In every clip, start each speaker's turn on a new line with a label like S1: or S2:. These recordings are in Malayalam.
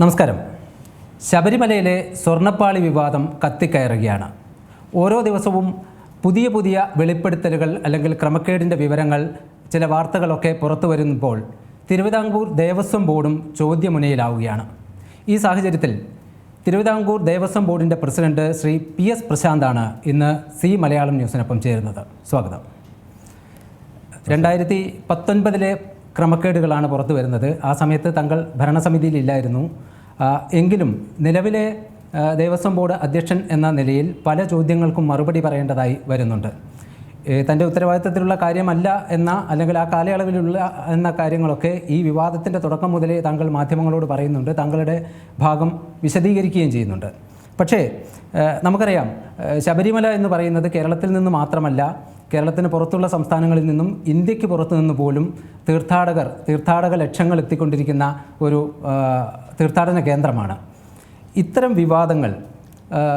S1: നമസ്കാരം. ശബരിമലയിലെ സ്വർണപ്പാളി വിവാദം കത്തിക്കയറുകയാണ്. ഓരോ ദിവസവും പുതിയ പുതിയ വെളിപ്പെടുത്തലുകൾ അല്ലെങ്കിൽ ക്രമക്കേടിന്റെ വിവരങ്ങൾ ചില വാർത്തകളൊക്കെ പുറത്തു വരുമ്പോൾ തിരുവിതാംകൂർ ദേവസ്വം ബോർഡും ചോദ്യമുനയിലാവുകയാണ്. ഈ സാഹചര്യത്തിൽ തിരുവിതാംകൂർ ദേവസ്വം ബോർഡിന്റെ പ്രസിഡന്റ് ശ്രീ പി എസ് പ്രശാന്താണ് ഇന്ന് സി മലയാളം ന്യൂസിനൊപ്പം ചേരുന്നത്. സ്വാഗതം. രണ്ടായിരത്തി പത്തൊൻപതിലെ ക്രമക്കേടുകളാണ് പുറത്തു വരുന്നത്. ആ സമയത്ത് തങ്ങൾ ഭരണസമിതിയിലില്ലായിരുന്നു. എങ്കിലും നിലവിലെ ദേവസ്വം ബോർഡ് അധ്യക്ഷൻ എന്ന നിലയിൽ പല ചോദ്യങ്ങൾക്കും മറുപടി പറയേണ്ടതായി വരുന്നുണ്ട്. തന്റെ ഉത്തരവാദിത്തത്തിലുള്ള കാര്യമല്ല എന്ന അല്ലെങ്കിൽ ആ കാലയളവിലുള്ള എന്ന കാര്യങ്ങളൊക്കെ ഈ വിവാദത്തിന്റെ തുടക്കം മുതലേ താങ്കൾ മാധ്യമങ്ങളോട് പറയുന്നുണ്ട്. താങ്കളുടെ ഭാഗം വിശദീകരിക്കുകയും ചെയ്യുന്നുണ്ട്. പക്ഷേ നമുക്കറിയാം ശബരിമല എന്ന് പറയുന്നത് കേരളത്തിൽ നിന്ന് മാത്രമല്ല കേരളത്തിന് പുറത്തുള്ള സംസ്ഥാനങ്ങളിൽ നിന്നും ഇന്ത്യയ്ക്ക് പുറത്തുനിന്ന് പോലും തീർത്ഥാടകർ തീർത്ഥാടക ലക്ഷങ്ങൾ എത്തിക്കൊണ്ടിരിക്കുന്ന ഒരു തീർത്ഥാടന കേന്ദ്രമാണ്. ഇത്തരം വിവാദങ്ങൾ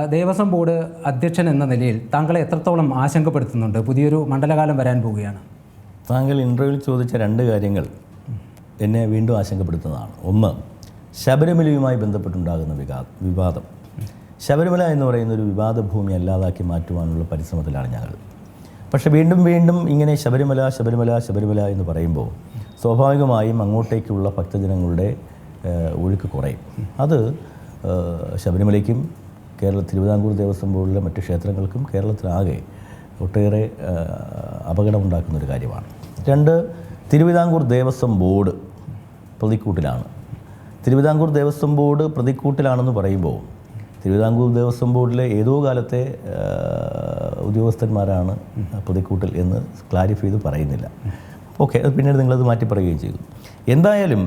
S1: ദേവസ്വം ബോർഡ് അധ്യക്ഷൻ എന്ന നിലയിൽ താങ്കളെ എത്രത്തോളം ആശങ്കപ്പെടുത്തുന്നുണ്ട്? പുതിയൊരു മണ്ഡലകാലം വരാൻ പോവുകയാണ്.
S2: താങ്കൾ ഇന്റർവ്യൂവിൽ ചോദിച്ച രണ്ട് കാര്യങ്ങൾ എന്നെ വീണ്ടും ആശങ്കപ്പെടുത്തുന്നതാണ്. ഒന്ന് ശബരിമലയുമായി ബന്ധപ്പെട്ടുണ്ടാകുന്ന വികാ വിവാദം. ശബരിമല എന്ന് പറയുന്ന ഒരു വിവാദ ഭൂമി അല്ലാതാക്കി മാറ്റുവാനുള്ള പരിശ്രമത്തിലാണ് ഞങ്ങൾ. പക്ഷേ വീണ്ടും വീണ്ടും ഇങ്ങനെ ശബരിമല ശബരിമല ശബരിമല എന്ന് പറയുമ്പോൾ സ്വാഭാവികമായും അങ്ങോട്ടേക്കുള്ള ഭക്തജനങ്ങളുടെ ഒഴുക്ക് കുറയും. അത് ശബരിമലയ്ക്കും കേരള തിരുവിതാംകൂർ ദേവസ്വം ബോർഡിലെ മറ്റ് ക്ഷേത്രങ്ങൾക്കും കേരളത്തിലാകെ ഒട്ടേറെ അപകടമുണ്ടാക്കുന്നൊരു കാര്യമാണ്. രണ്ട് തിരുവിതാംകൂർ ദേവസ്വം ബോർഡ് പ്രതിക്കൂട്ടിലാണ്. തിരുവിതാംകൂർ ദേവസ്വം ബോർഡ് പ്രതിക്കൂട്ടിലാണെന്ന് പറയുമ്പോൾ തിരുവിതാംകൂർ ദേവസ്വം ബോർഡിലെ ഏതോ കാലത്തെ ഉദ്യോഗസ്ഥന്മാരാണ് പ്രതിക്കൂട്ടിൽ എന്ന് ക്ലാരിഫൈ ചെയ്ത് പറയുന്നില്ല. ഓക്കെ അത് പിന്നീട് നിങ്ങളത് മാറ്റി പറയുകയും ചെയ്തു. എന്തായാലും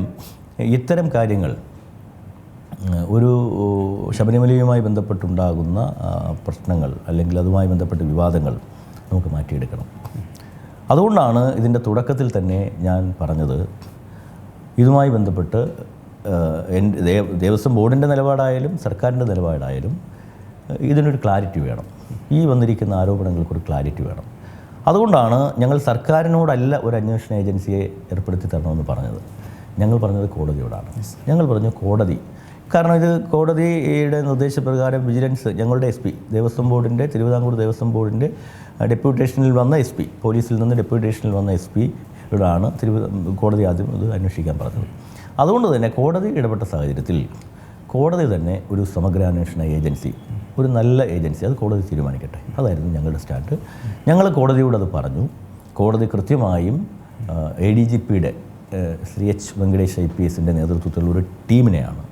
S2: ഇത്തരം കാര്യങ്ങൾ ഒരു ശബരിമലയുമായി ബന്ധപ്പെട്ടുണ്ടാകുന്ന പ്രശ്നങ്ങൾ അല്ലെങ്കിൽ അതുമായി ബന്ധപ്പെട്ട വിവാദങ്ങൾ നമുക്ക് മാറ്റിയെടുക്കണം. അതുകൊണ്ടാണ് ഇതിന്റെ തുടക്കത്തിൽ തന്നെ ഞാൻ പറഞ്ഞത് ഇതുമായി ബന്ധപ്പെട്ട് എന്റെ ദേവ ദേവസ്വം ബോർഡിന്റെ നിലപാടായാലും സർക്കാരിന്റെ നിലപാടായാലും ഇതിനൊരു ക്ലാരിറ്റി വേണം. ഈ വന്നിരിക്കുന്ന ആരോപണങ്ങൾക്കൊരു ക്ലാരിറ്റി വേണം. അതുകൊണ്ടാണ് ഞങ്ങൾ സർക്കാരിനോടല്ല ഒരു അന്വേഷണ ഏജൻസിയെ ഏർപ്പെടുത്തി തരണമെന്ന് പറഞ്ഞത്. ഞങ്ങൾ പറഞ്ഞത് കോടതിയോടാണ്. ഞങ്ങൾ പറഞ്ഞു കോടതി. കാരണം ഇത് കോടതിയുടെ നിർദ്ദേശപ്രകാരം വിജിലൻസ് ഞങ്ങളുടെ എസ് പി ദേവസ്വം ബോർഡിന്റെ തിരുവിതാംകൂർ ദേവസ്വം ബോർഡിന്റെ ഡെപ്യൂട്ടേഷനിൽ വന്ന എസ് പി പോലീസിൽ നിന്ന് ഡെപ്യൂട്ടേഷനിൽ വന്ന എസ് പിയോടാണ് തിരുവിത കോടതി ആദ്യം ഇത് അന്വേഷിക്കാൻ പറഞ്ഞത്. അതുകൊണ്ട് തന്നെ കോടതി ഇടപെട്ട സാഹചര്യത്തിൽ കോടതി തന്നെ ഒരു സമഗ്രാന്വേഷണ ഏജൻസി ഒരു നല്ല ഏജൻസി അത് കോടതി തീരുമാനിക്കട്ടെ. അതായിരുന്നു ഞങ്ങളുടെ സ്റ്റാൻഡ് ഞങ്ങൾ കോടതിയോട് അത് പറഞ്ഞു. കോടതി കൃത്യമായും എ ഡി ജി പിയുടെ Shri H Venkatesh I P എസിന്റെ നേതൃത്വത്തിലുള്ള ഒരു ടീമിനെയാണ്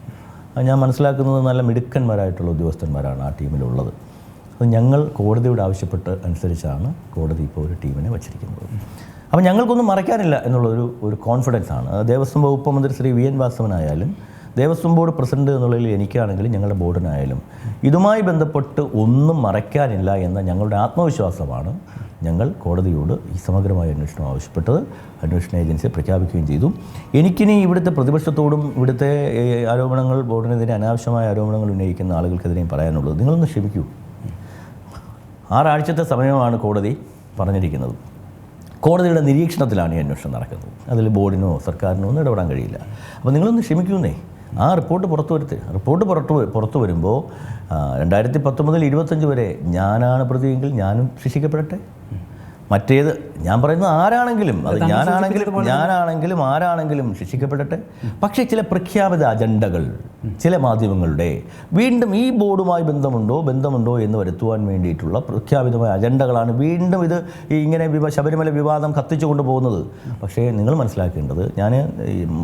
S2: ഞാൻ മനസ്സിലാക്കുന്നത് നല്ല മിടുക്കന്മാരായിട്ടുള്ള ഉദ്യോഗസ്ഥന്മാരാണ് ആ ടീമിലുള്ളത്. അത് ഞങ്ങൾ കോടതിയോട് ആവശ്യപ്പെട്ട് അനുസരിച്ചാണ് കോടതി ഇപ്പോൾ ഒരു ടീമിനെ വച്ചിരിക്കുന്നത്. അപ്പം ഞങ്ങൾക്കൊന്നും മറയ്ക്കാനില്ല എന്നുള്ളൊരു ഒരു കോൺഫിഡൻസ് ആണ്. ദേവസ്വം വകുപ്പ് മന്ത്രി ശ്രീ വി എൻ വാസവനായാലും ദേവസ്വം ബോർഡ് പ്രസിഡന്റ് എന്നുള്ളതിൽ എനിക്കാണെങ്കിലും ഞങ്ങളുടെ ബോർഡിനായാലും ഇതുമായി ബന്ധപ്പെട്ട് ഒന്നും മറയ്ക്കാനില്ല എന്ന ഞങ്ങളുടെ ആത്മവിശ്വാസമാണ് ഞങ്ങൾ കോടതിയോട് ഈ സമഗ്രമായ അന്വേഷണം ആവശ്യപ്പെട്ടത്. അന്വേഷണ ഏജൻസി പ്രഖ്യാപിക്കുകയും ചെയ്തു. എനിക്കിനി ഇവിടുത്തെ പ്രതിപക്ഷത്തോടും ഇവിടുത്തെ ആരോപണങ്ങൾ ബോർഡിനെതിരെ അനാവശ്യമായ ആരോപണങ്ങൾ ഉന്നയിക്കുന്ന ആളുകൾക്കെതിരെയും പറയാനുള്ളത് നിങ്ങളൊന്ന് ക്ഷമിക്കൂ. ആറാഴ്ചത്തെ സമയമാണ് കോടതി പറഞ്ഞിരിക്കുന്നത്. കോടതിയുടെ നിരീക്ഷണത്തിലാണ് ഈ അന്വേഷണം നടക്കുന്നത്. അതിൽ ബോർഡിനോ സർക്കാരിനോ ഒന്നും ഇടപെടാൻ കഴിയില്ല. അപ്പോൾ നിങ്ങളൊന്ന് ക്ഷമിക്കുന്നേ? ആ റിപ്പോർട്ട് പുറത്തു വരുത്തി. റിപ്പോർട്ട് പുറത്തു പുറത്തു വരുമ്പോൾ രണ്ടായിരത്തി പത്തൊമ്പതിൽ ഇരുപത്തഞ്ച് വരെ ഞാനാണ് പ്രതിയെങ്കിൽ ഞാനും ശിക്ഷിക്കപ്പെടട്ടെ? മറ്റേത് ഞാൻ പറയുന്നത് ആരാണെങ്കിലും അത് ഞാനാണെങ്കിലും ഞാനാണെങ്കിലും ആരാണെങ്കിലും ശിക്ഷിക്കപ്പെടട്ടെ. പക്ഷേ ചില പ്രഖ്യാപിത അജണ്ടകൾ ചില മാധ്യമങ്ങളുടെ വീണ്ടും ഈ ബോർഡുമായി ബന്ധമുണ്ടോ ബന്ധമുണ്ടോ എന്ന് വരുത്തുവാൻ വേണ്ടിയിട്ടുള്ള പ്രഖ്യാപിതമായ അജണ്ടകളാണ് വീണ്ടും ഇത് ഈ ഇങ്ങനെ ശബരിമല വിവാദം കത്തിച്ചു കൊണ്ടുപോകുന്നത്. പക്ഷേ നിങ്ങൾ മനസ്സിലാക്കേണ്ടത് ഞാൻ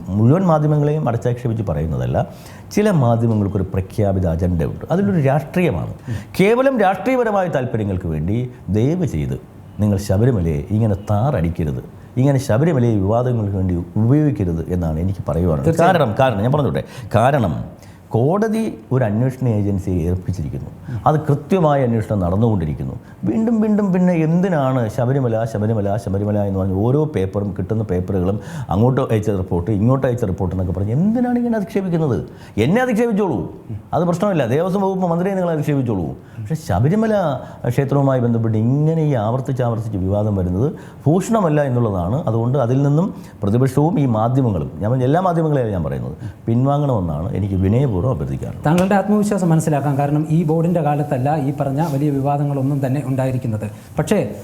S2: മുഴുവൻ മാധ്യമങ്ങളെയും അടച്ചാക്ഷേപിച്ച് പറയുന്നതല്ല ചില മാധ്യമങ്ങൾക്കൊരു പ്രഖ്യാപിത അജണ്ടയുണ്ട്. അതിലൊരു രാഷ്ട്രീയമാണ്. കേവലം രാഷ്ട്രീയപരമായ താല്പര്യങ്ങൾക്ക് വേണ്ടി ദയവ് ചെയ്ത് നിങ്ങൾ ശബരിമലയെ ഇങ്ങനെ താറടിക്കരുത്. ഇങ്ങനെ ശബരിമലയെ വിവാദങ്ങൾക്ക് വേണ്ടി ഉപയോഗിക്കരുത് എന്നാണ് എനിക്ക് പറയുവാനുള്ളത്. കാരണം കാരണം ഞാൻ പറഞ്ഞോട്ടെ. കാരണം കോടതി ഒരു അന്വേഷണ ഏജൻസിയെ ഏൽപ്പിച്ചിരിക്കുന്നു. അത് കൃത്യമായ അന്വേഷണം നടന്നുകൊണ്ടിരിക്കുന്നു. വീണ്ടും വീണ്ടും പിന്നെ എന്തിനാണ് ശബരിമല ശബരിമല ശബരിമല എന്ന് പറഞ്ഞ് ഓരോ പേപ്പറും കിട്ടുന്ന പേപ്പറുകളും അങ്ങോട്ട് അയച്ച റിപ്പോർട്ട് ഇങ്ങോട്ട് അയച്ച റിപ്പോർട്ട് എന്നൊക്കെ പറഞ്ഞ് എന്തിനാണ് ഇങ്ങനെ അധിക്ഷേപിക്കുന്നത്? എന്നെ അധിക്ഷേപിച്ചോളൂ. അത് പ്രശ്നമില്ല. ദേവസ്വം വകുപ്പ് മന്ത്രിയെ നിങ്ങൾ അധിക്ഷേപിച്ചോളൂ. പക്ഷേ ശബരിമല ക്ഷേത്രവുമായി ബന്ധപ്പെട്ട് ഇങ്ങനെ ഈ ആവർത്തിച്ച് ആവർത്തിച്ച് വിവാദം വരുന്നത് ഭൂഷണമല്ല എന്നുള്ളതാണ്. അതുകൊണ്ട് അതിൽ നിന്നും പ്രതിപക്ഷവും ഈ മാധ്യമങ്ങളും ഞാൻ എല്ലാ മാധ്യമങ്ങളെയാണ് ഞാൻ പറയുന്നത് പിൻവാങ്ങണമെന്നാണ് എനിക്ക് വിനയപൂർവം അഭ്യർത്ഥിക്കാറുള്ളത്
S1: താങ്കളുടെ ആത്മവിശ്വാസം മനസ്സിലാക്കാം കാരണം ഈ ബോർഡിന്റെ കാലത്തല്ല ഈ പറഞ്ഞ വലിയ വിവാദങ്ങളൊന്നും തന്നെ ഉണ്ടായിരിക്കുന്നത്. പക്ഷേ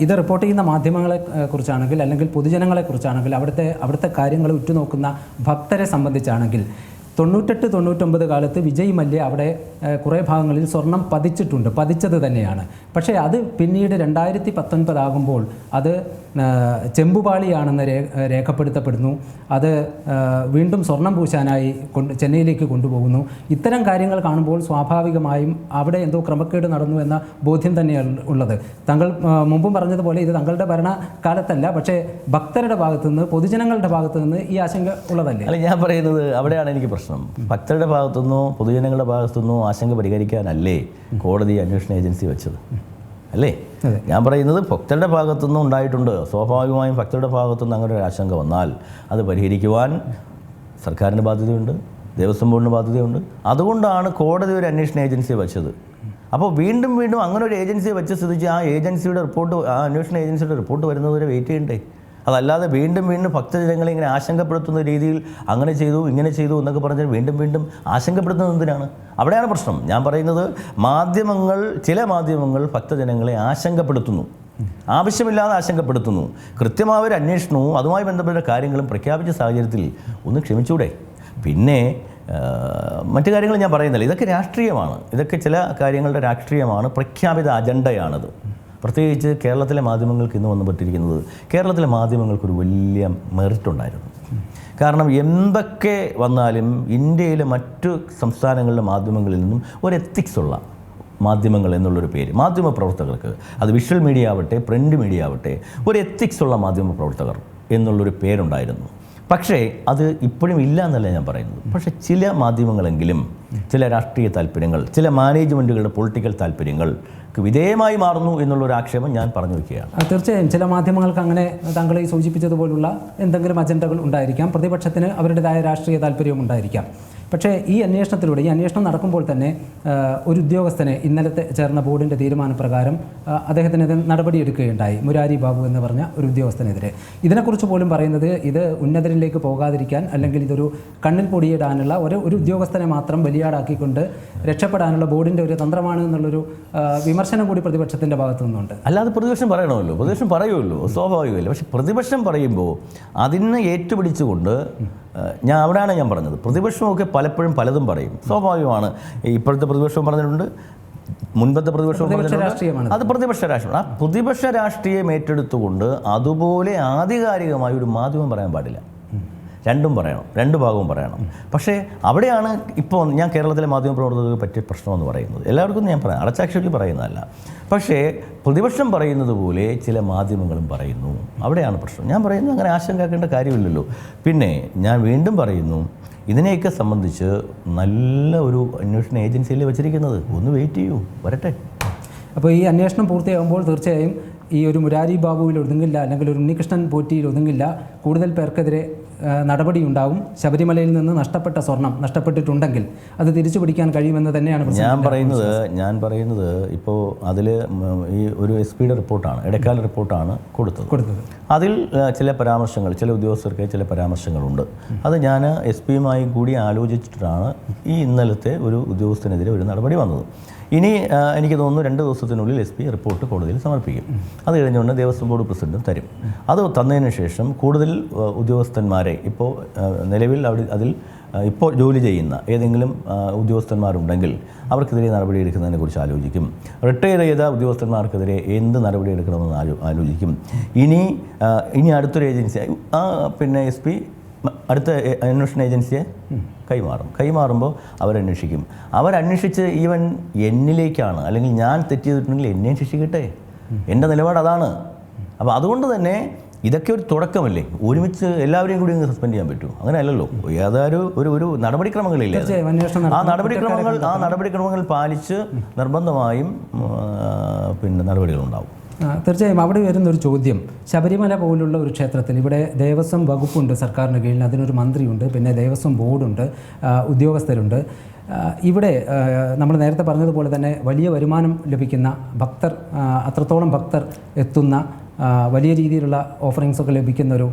S1: ഇത് റിപ്പോർട്ട് ചെയ്യുന്ന മാധ്യമങ്ങളെ കുറിച്ചാണെങ്കിൽ അല്ലെങ്കിൽ പൊതുജനങ്ങളെ കുറിച്ചാണെങ്കിൽ അവിടുത്തെ അവിടുത്തെ കാര്യങ്ങൾ ഉറ്റുനോക്കുന്ന ഭക്തരെ സംബന്ധിച്ചാണെങ്കിൽ തൊണ്ണൂറ്റെട്ട് തൊണ്ണൂറ്റൊമ്പത് കാലത്ത് വിജയ് മല്യ അവിടെ കുറേ ഭാഗങ്ങളിൽ സ്വർണം പതിച്ചിട്ടുണ്ട്. പതിച്ചത് തന്നെയാണ്. പക്ഷേ അത് പിന്നീട് രണ്ടായിരത്തി പത്തൊൻപതാകുമ്പോൾ അത് ചെമ്പുപാളിയാണെന്ന് രേഖപ്പെടുത്തപ്പെടുന്നു. അത് വീണ്ടും സ്വർണം പൂശാനായി കൊണ്ട് ചെന്നൈയിലേക്ക് കൊണ്ടുപോകുന്നു. ഇത്തരം കാര്യങ്ങൾ കാണുമ്പോൾ സ്വാഭാവികമായും അവിടെ എന്തോ ക്രമക്കേട് നടന്നു എന്ന ബോധ്യം തന്നെയാണ് ഉള്ളത്. തങ്ങൾ മുമ്പും പറഞ്ഞതുപോലെ ഇത് തങ്ങളുടെ ഭരണകാലത്തല്ല പക്ഷേ ഭക്തരുടെ ഭാഗത്തുനിന്ന് പൊതുജനങ്ങളുടെ ഭാഗത്തു നിന്ന് ഈ ആശങ്ക ഉള്ളതല്ലേ?
S2: അല്ല ഞാൻ പറയുന്നത് അവിടെയാണ് എനിക്ക് പ്രശ്നം ഭക്തരുടെ ഭാഗത്തുനിന്നോ പൊതുജനങ്ങളുടെ ഭാഗത്തുനിന്നോ ആശങ്ക പരിഹരിക്കാനല്ലേ കോടതി അന്വേഷണ ഏജൻസി വെച്ചത്? അല്ലേ? ഞാൻ പറയുന്നത് ഭക്തരുടെ ഭാഗത്തുനിന്നും ഉണ്ടായിട്ടുണ്ട്. സ്വാഭാവികമായും ഭക്തരുടെ ഭാഗത്തുനിന്ന് അങ്ങനെ ഒരു ആശങ്ക വന്നാൽ അത് പരിഹരിക്കുവാൻ സർക്കാരിന് ബാധ്യതയുണ്ട് ദേവസ്വം ബോർഡിന് ബാധ്യതയുണ്ട്. അതുകൊണ്ടാണ് കോടതി ഒരു അന്വേഷണ ഏജൻസി വെച്ചത്. അപ്പോൾ വീണ്ടും വീണ്ടും അങ്ങനെ ഒരു ഏജൻസി വെച്ച സ്ഥിതിച്ച് ആ ഏജൻസിയുടെ റിപ്പോർട്ട് ആ അന്വേഷണ ഏജൻസിയുടെ റിപ്പോർട്ട് വരുന്നതുവരെ വെയിറ്റ് ചെയ്യണ്ടേ? അതല്ലാതെ വീണ്ടും വീണ്ടും ഭക്തജനങ്ങളെ ഇങ്ങനെ ആശങ്കപ്പെടുത്തുന്ന രീതിയിൽ അങ്ങനെ ചെയ്തു ഇങ്ങനെ ചെയ്തു എന്നൊക്കെ പറഞ്ഞാൽ വീണ്ടും വീണ്ടും ആശങ്കപ്പെടുത്തുന്നത് എന്തിനാണ്? അവിടെയാണ് പ്രശ്നം. ഞാൻ പറയുന്നത് മാധ്യമങ്ങൾ ചില മാധ്യമങ്ങൾ ഭക്തജനങ്ങളെ ആശങ്കപ്പെടുത്തുന്നു. ആവശ്യമില്ലാതെ ആശങ്കപ്പെടുത്തുന്നു. കൃത്യമായ ഒരു അന്വേഷണവും അതുമായി ബന്ധപ്പെട്ട കാര്യങ്ങളും പ്രഖ്യാപിച്ച സാഹചര്യത്തിൽ ഒന്ന് ക്ഷമിച്ചൂടെ. പിന്നെ മറ്റു കാര്യങ്ങൾ ഞാൻ പറയുന്നില്ല. ഇതൊക്കെ രാഷ്ട്രീയമാണ്. ഇതൊക്കെ ചില കാര്യങ്ങളുടെ രാഷ്ട്രീയമാണ്. പ്രഖ്യാപിത അജണ്ടയാണത്. പ്രത്യേകിച്ച് കേരളത്തിലെ മാധ്യമങ്ങൾക്ക് ഇന്ന് വന്നുപെട്ടിരിക്കുന്നത് കേരളത്തിലെ മാധ്യമങ്ങൾക്കൊരു വലിയ മെറിറ്റ് ഉണ്ടായിരുന്നു. കാരണം എന്തൊക്കെ വന്നാലും ഇന്ത്യയിലെ മറ്റു സംസ്ഥാനങ്ങളിലെ മാധ്യമങ്ങളിൽ നിന്നും ഒരു എത്തിക്സ് ഉള്ള മാധ്യമങ്ങൾ എന്നുള്ളൊരു പേര് മാധ്യമ പ്രവർത്തകർക്ക്. അത് വിഷ്വൽ മീഡിയ ആവട്ടെ പ്രിന്റ് മീഡിയ ആവട്ടെ ഒരു എത്തിക്സ് ഉള്ള മാധ്യമ പ്രവർത്തകർ എന്നുള്ളൊരു പേരുണ്ടായിരുന്നു. പക്ഷേ അത് ഇപ്പോഴും ഇല്ല എന്നല്ല ഞാൻ പറയുന്നത്. പക്ഷേ ചില മാധ്യമങ്ങളെങ്കിലും ചില രാഷ്ട്രീയ താല്പര്യങ്ങൾ ചില മാനേജ്മെന്റുകളുടെ പൊളിറ്റിക്കൽ താല്പര്യങ്ങൾക്ക് വിധേയമായി മാറുന്നു എന്നുള്ളൊരു ആക്ഷേപം ഞാൻ പറഞ്ഞു വയ്ക്കുകയാണ്.
S1: തീർച്ചയായും. ചില മാധ്യമങ്ങൾക്ക് അങ്ങനെ താങ്കൾ ഈ സൂചിപ്പിച്ചതുപോലുള്ള എന്തെങ്കിലും അജണ്ടകൾ ഉണ്ടായിരിക്കാം. പ്രതിപക്ഷത്തിന് അവരുടേതായ രാഷ്ട്രീയ താല്പര്യവും ഉണ്ടായിരിക്കാം. പക്ഷേ ഈ അന്വേഷണത്തിലൂടെ ഈ അന്വേഷണം നടക്കുമ്പോൾ തന്നെ ഒരു ഉദ്യോഗസ്ഥനെ ഇന്നലത്തെ ചേർന്ന ബോർഡിന്റെ തീരുമാനപ്രകാരം അദ്ദേഹത്തിനെതിരെ നടപടിയെടുക്കുകയുണ്ടായി. മുരാരി ബാബു എന്ന് പറഞ്ഞ ഒരു ഉദ്യോഗസ്ഥനെതിരെ. ഇതിനെക്കുറിച്ച് പോലും പറയുന്നത് ഇത് ഉന്നതരിലേക്ക് പോകാതിരിക്കാൻ അല്ലെങ്കിൽ ഇതൊരു കണ്ണിൽ പൊടിയിടാനുള്ള ഒരു ഒരു ഉദ്യോഗസ്ഥനെ മാത്രം ബലിയാടാക്കിക്കൊണ്ട് രക്ഷപ്പെടാനുള്ള ബോർഡിന്റെ ഒരു തന്ത്രമാണ് എന്നുള്ളൊരു വിമർശനം കൂടി പ്രതിപക്ഷത്തിന്റെ ഭാഗത്തു നിന്നുണ്ട്.
S2: അല്ലാതെ പ്രതിപക്ഷം പറയണമല്ലോ. പ്രതിപക്ഷം പറയുമല്ലോ. സ്വാഭാവികമല്ലോ? പക്ഷേ പ്രതിപക്ഷം പറയുമ്പോൾ അതിനെ ഏറ്റുപിടിച്ചുകൊണ്ട് ഞാൻ അവിടെയാണ് ഞാൻ പറഞ്ഞത്. പ്രതിപക്ഷമൊക്കെ പലപ്പോഴും പലതും പറയും. സ്വാഭാവികമാണ്. ഇപ്പോഴത്തെ പ്രതിപക്ഷം പറഞ്ഞിട്ടുണ്ട്. മുൻപത്തെ പ്രതിപക്ഷവും
S1: പ്രതിപക്ഷ
S2: പറഞ്ഞിട്ടുണ്ട്.
S1: രാഷ്ട്രീയമാണ്
S2: അത് പ്രതിപക്ഷ രാഷ്ട്രീയം. ആ പ്രതിപക്ഷ രാഷ്ട്രീയം ഏറ്റെടുത്തുകൊണ്ട് അതുപോലെ ആധികാരികമായി ഒരു മാധ്യമം പറയാൻ പാടില്ല. രണ്ടും പറയണം രണ്ട് ഭാഗവും പറയണം. പക്ഷേ അവിടെയാണ് ഇപ്പോൾ ഞാൻ കേരളത്തിലെ മാധ്യമപ്രവർത്തകർക്ക് പറ്റിയ പ്രശ്നമെന്ന് പറയുന്നത്. എല്ലാവർക്കും ഞാൻ പറയാം അടച്ചാക്ഷേപി പറയുന്നതല്ല. പക്ഷേ പ്രതിപക്ഷം പറയുന്നത് പോലെ ചില മാധ്യമങ്ങളും പറയുന്നു. അവിടെയാണ് പ്രശ്നം. ഞാൻ പറയുന്നത് അങ്ങനെ ആശങ്കാക്കേണ്ട കാര്യമില്ലല്ലോ. പിന്നെ ഞാൻ വീണ്ടും പറയുന്നു ഇതിനെയൊക്കെ സംബന്ധിച്ച് നല്ല ഒരു അന്വേഷണ ഏജൻസിയിൽ വെച്ചിരിക്കുന്നത്? ഒന്ന് വെയിറ്റ് ചെയ്യൂ വരട്ടെ.
S1: അപ്പോൾ ഈ അന്വേഷണം പൂർത്തിയാകുമ്പോൾ തീർച്ചയായും ഈ ഒരു മുരാരി ബാബുവിൽ ഒതുങ്ങില്ല അല്ലെങ്കിൽ ഒരു ഉണ്ണികൃഷ്ണൻ പോറ്റിയിൽ ഒതുങ്ങില്ല കൂടുതൽ പേർക്കെതിരെ നടപടി നടപടിയുണ്ടാവും. ശബരിമലയിൽ നിന്ന് നഷ്ടപ്പെട്ട സ്വർണം നഷ്ടപ്പെട്ടിട്ടുണ്ടെങ്കിൽ അത് തിരിച്ചു പിടിക്കാൻ കഴിയുമെന്ന് തന്നെയാണ്
S2: ഞാൻ പറയുന്നത് ഞാൻ പറയുന്നത് ഇപ്പോൾ അതിൽ ഈ ഒരു എസ് പിയുടെ റിപ്പോർട്ടാണ് ഇടക്കാല റിപ്പോർട്ടാണ് കൊടുത്തത്.
S1: കൊടുത്തത്.
S2: അതിൽ ചില പരാമർശങ്ങൾ ചില ഉദ്യോഗസ്ഥർക്ക് ചില പരാമർശങ്ങളുണ്ട്. അത് ഞാൻ എസ് പിയുമായി കൂടി ആലോചിച്ചിട്ടാണ് ഈ ഇന്നലത്തെ ഒരു ഉദ്യോഗസ്ഥനെതിരെ ഒരു നടപടി വന്നത്. ഇനി എനിക്ക് തോന്നുന്നു രണ്ട് ദിവസത്തിനുള്ളിൽ എസ് പി റിപ്പോർട്ട് കോടതിയിൽ സമർപ്പിക്കും. അത് കഴിഞ്ഞുകൊണ്ട് ദേവസ്വം ബോർഡ് പ്രസിഡന്റും തരും. അത് തന്നതിന് ശേഷം കൂടുതൽ ഉദ്യോഗസ്ഥന്മാരെ ഇപ്പോൾ നിലവിൽ അവിടെ അതിൽ ഇപ്പോൾ ജോലി ചെയ്യുന്ന ഏതെങ്കിലും ഉദ്യോഗസ്ഥന്മാരുണ്ടെങ്കിൽ അവർക്കെതിരെ നടപടിയെടുക്കുന്നതിനെ കുറിച്ച് ആലോചിക്കും. റിട്ടയർ ചെയ്ത ഉദ്യോഗസ്ഥന്മാർക്കെതിരെ എന്ത് നടപടി എടുക്കണമെന്ന് ആലോ ആലോചിക്കും. ഇനി ഇനി അടുത്തൊരു ഏജൻസി ആ പിന്നെ എസ് പി അടുത്ത അന്വേഷണ ഏജൻസിയെ കൈമാറും. കൈമാറുമ്പോൾ അവരന്വേഷിക്കും. അവരന്വേഷിച്ച് ഈവൻ എന്നിലേക്കാണ്. അല്ലെങ്കിൽ ഞാൻ തെറ്റ് ചെയ്തിട്ടുണ്ടെങ്കിൽ എന്നെയും ശിക്ഷിക്കട്ടെ. എന്റെ നിലപാട് അതാണ്. അപ്പോൾ അതുകൊണ്ട് തന്നെ ഇതൊക്കെ ഒരു തുടക്കമല്ലേ? ഒരുമിച്ച് എല്ലാവരെയും കൂടി സസ്പെൻഡ് ചെയ്യാൻ പറ്റുമോ അങ്ങനെ അല്ലല്ലോ. ഏതായാലും ഒരു ഒരു നടപടിക്രമങ്ങളില്ല? ആ നടപടിക്രമങ്ങൾ ആ നടപടിക്രമങ്ങൾ പാലിച്ച് നിർബന്ധമായും പിന്നെ നടപടികളുണ്ടാവും.
S1: തീർച്ചയായും അവിടെ വരുന്ന ഒരു ചോദ്യം. ശബരിമല പോലുള്ള ഒരു ക്ഷേത്രത്തിൽ ഇവിടെ ദേവസ്വം വകുപ്പുണ്ട് സർക്കാരിന് കീഴിൽ അതിനൊരു മന്ത്രിയുണ്ട് പിന്നെ ദേവസ്വം ബോർഡുണ്ട് ഉദ്യോഗസ്ഥരുണ്ട്. ഇവിടെ നമ്മൾ നേരത്തെ പറഞ്ഞതുപോലെ തന്നെ വലിയ വരുമാനം ലഭിക്കുന്ന ഭക്തർ അത്രത്തോളം ഭക്തർ എത്തുന്ന വലിയ രീതിയിലുള്ള ഓഫറിങ്സ് ഒക്കെ ലഭിക്കുന്ന ഒരു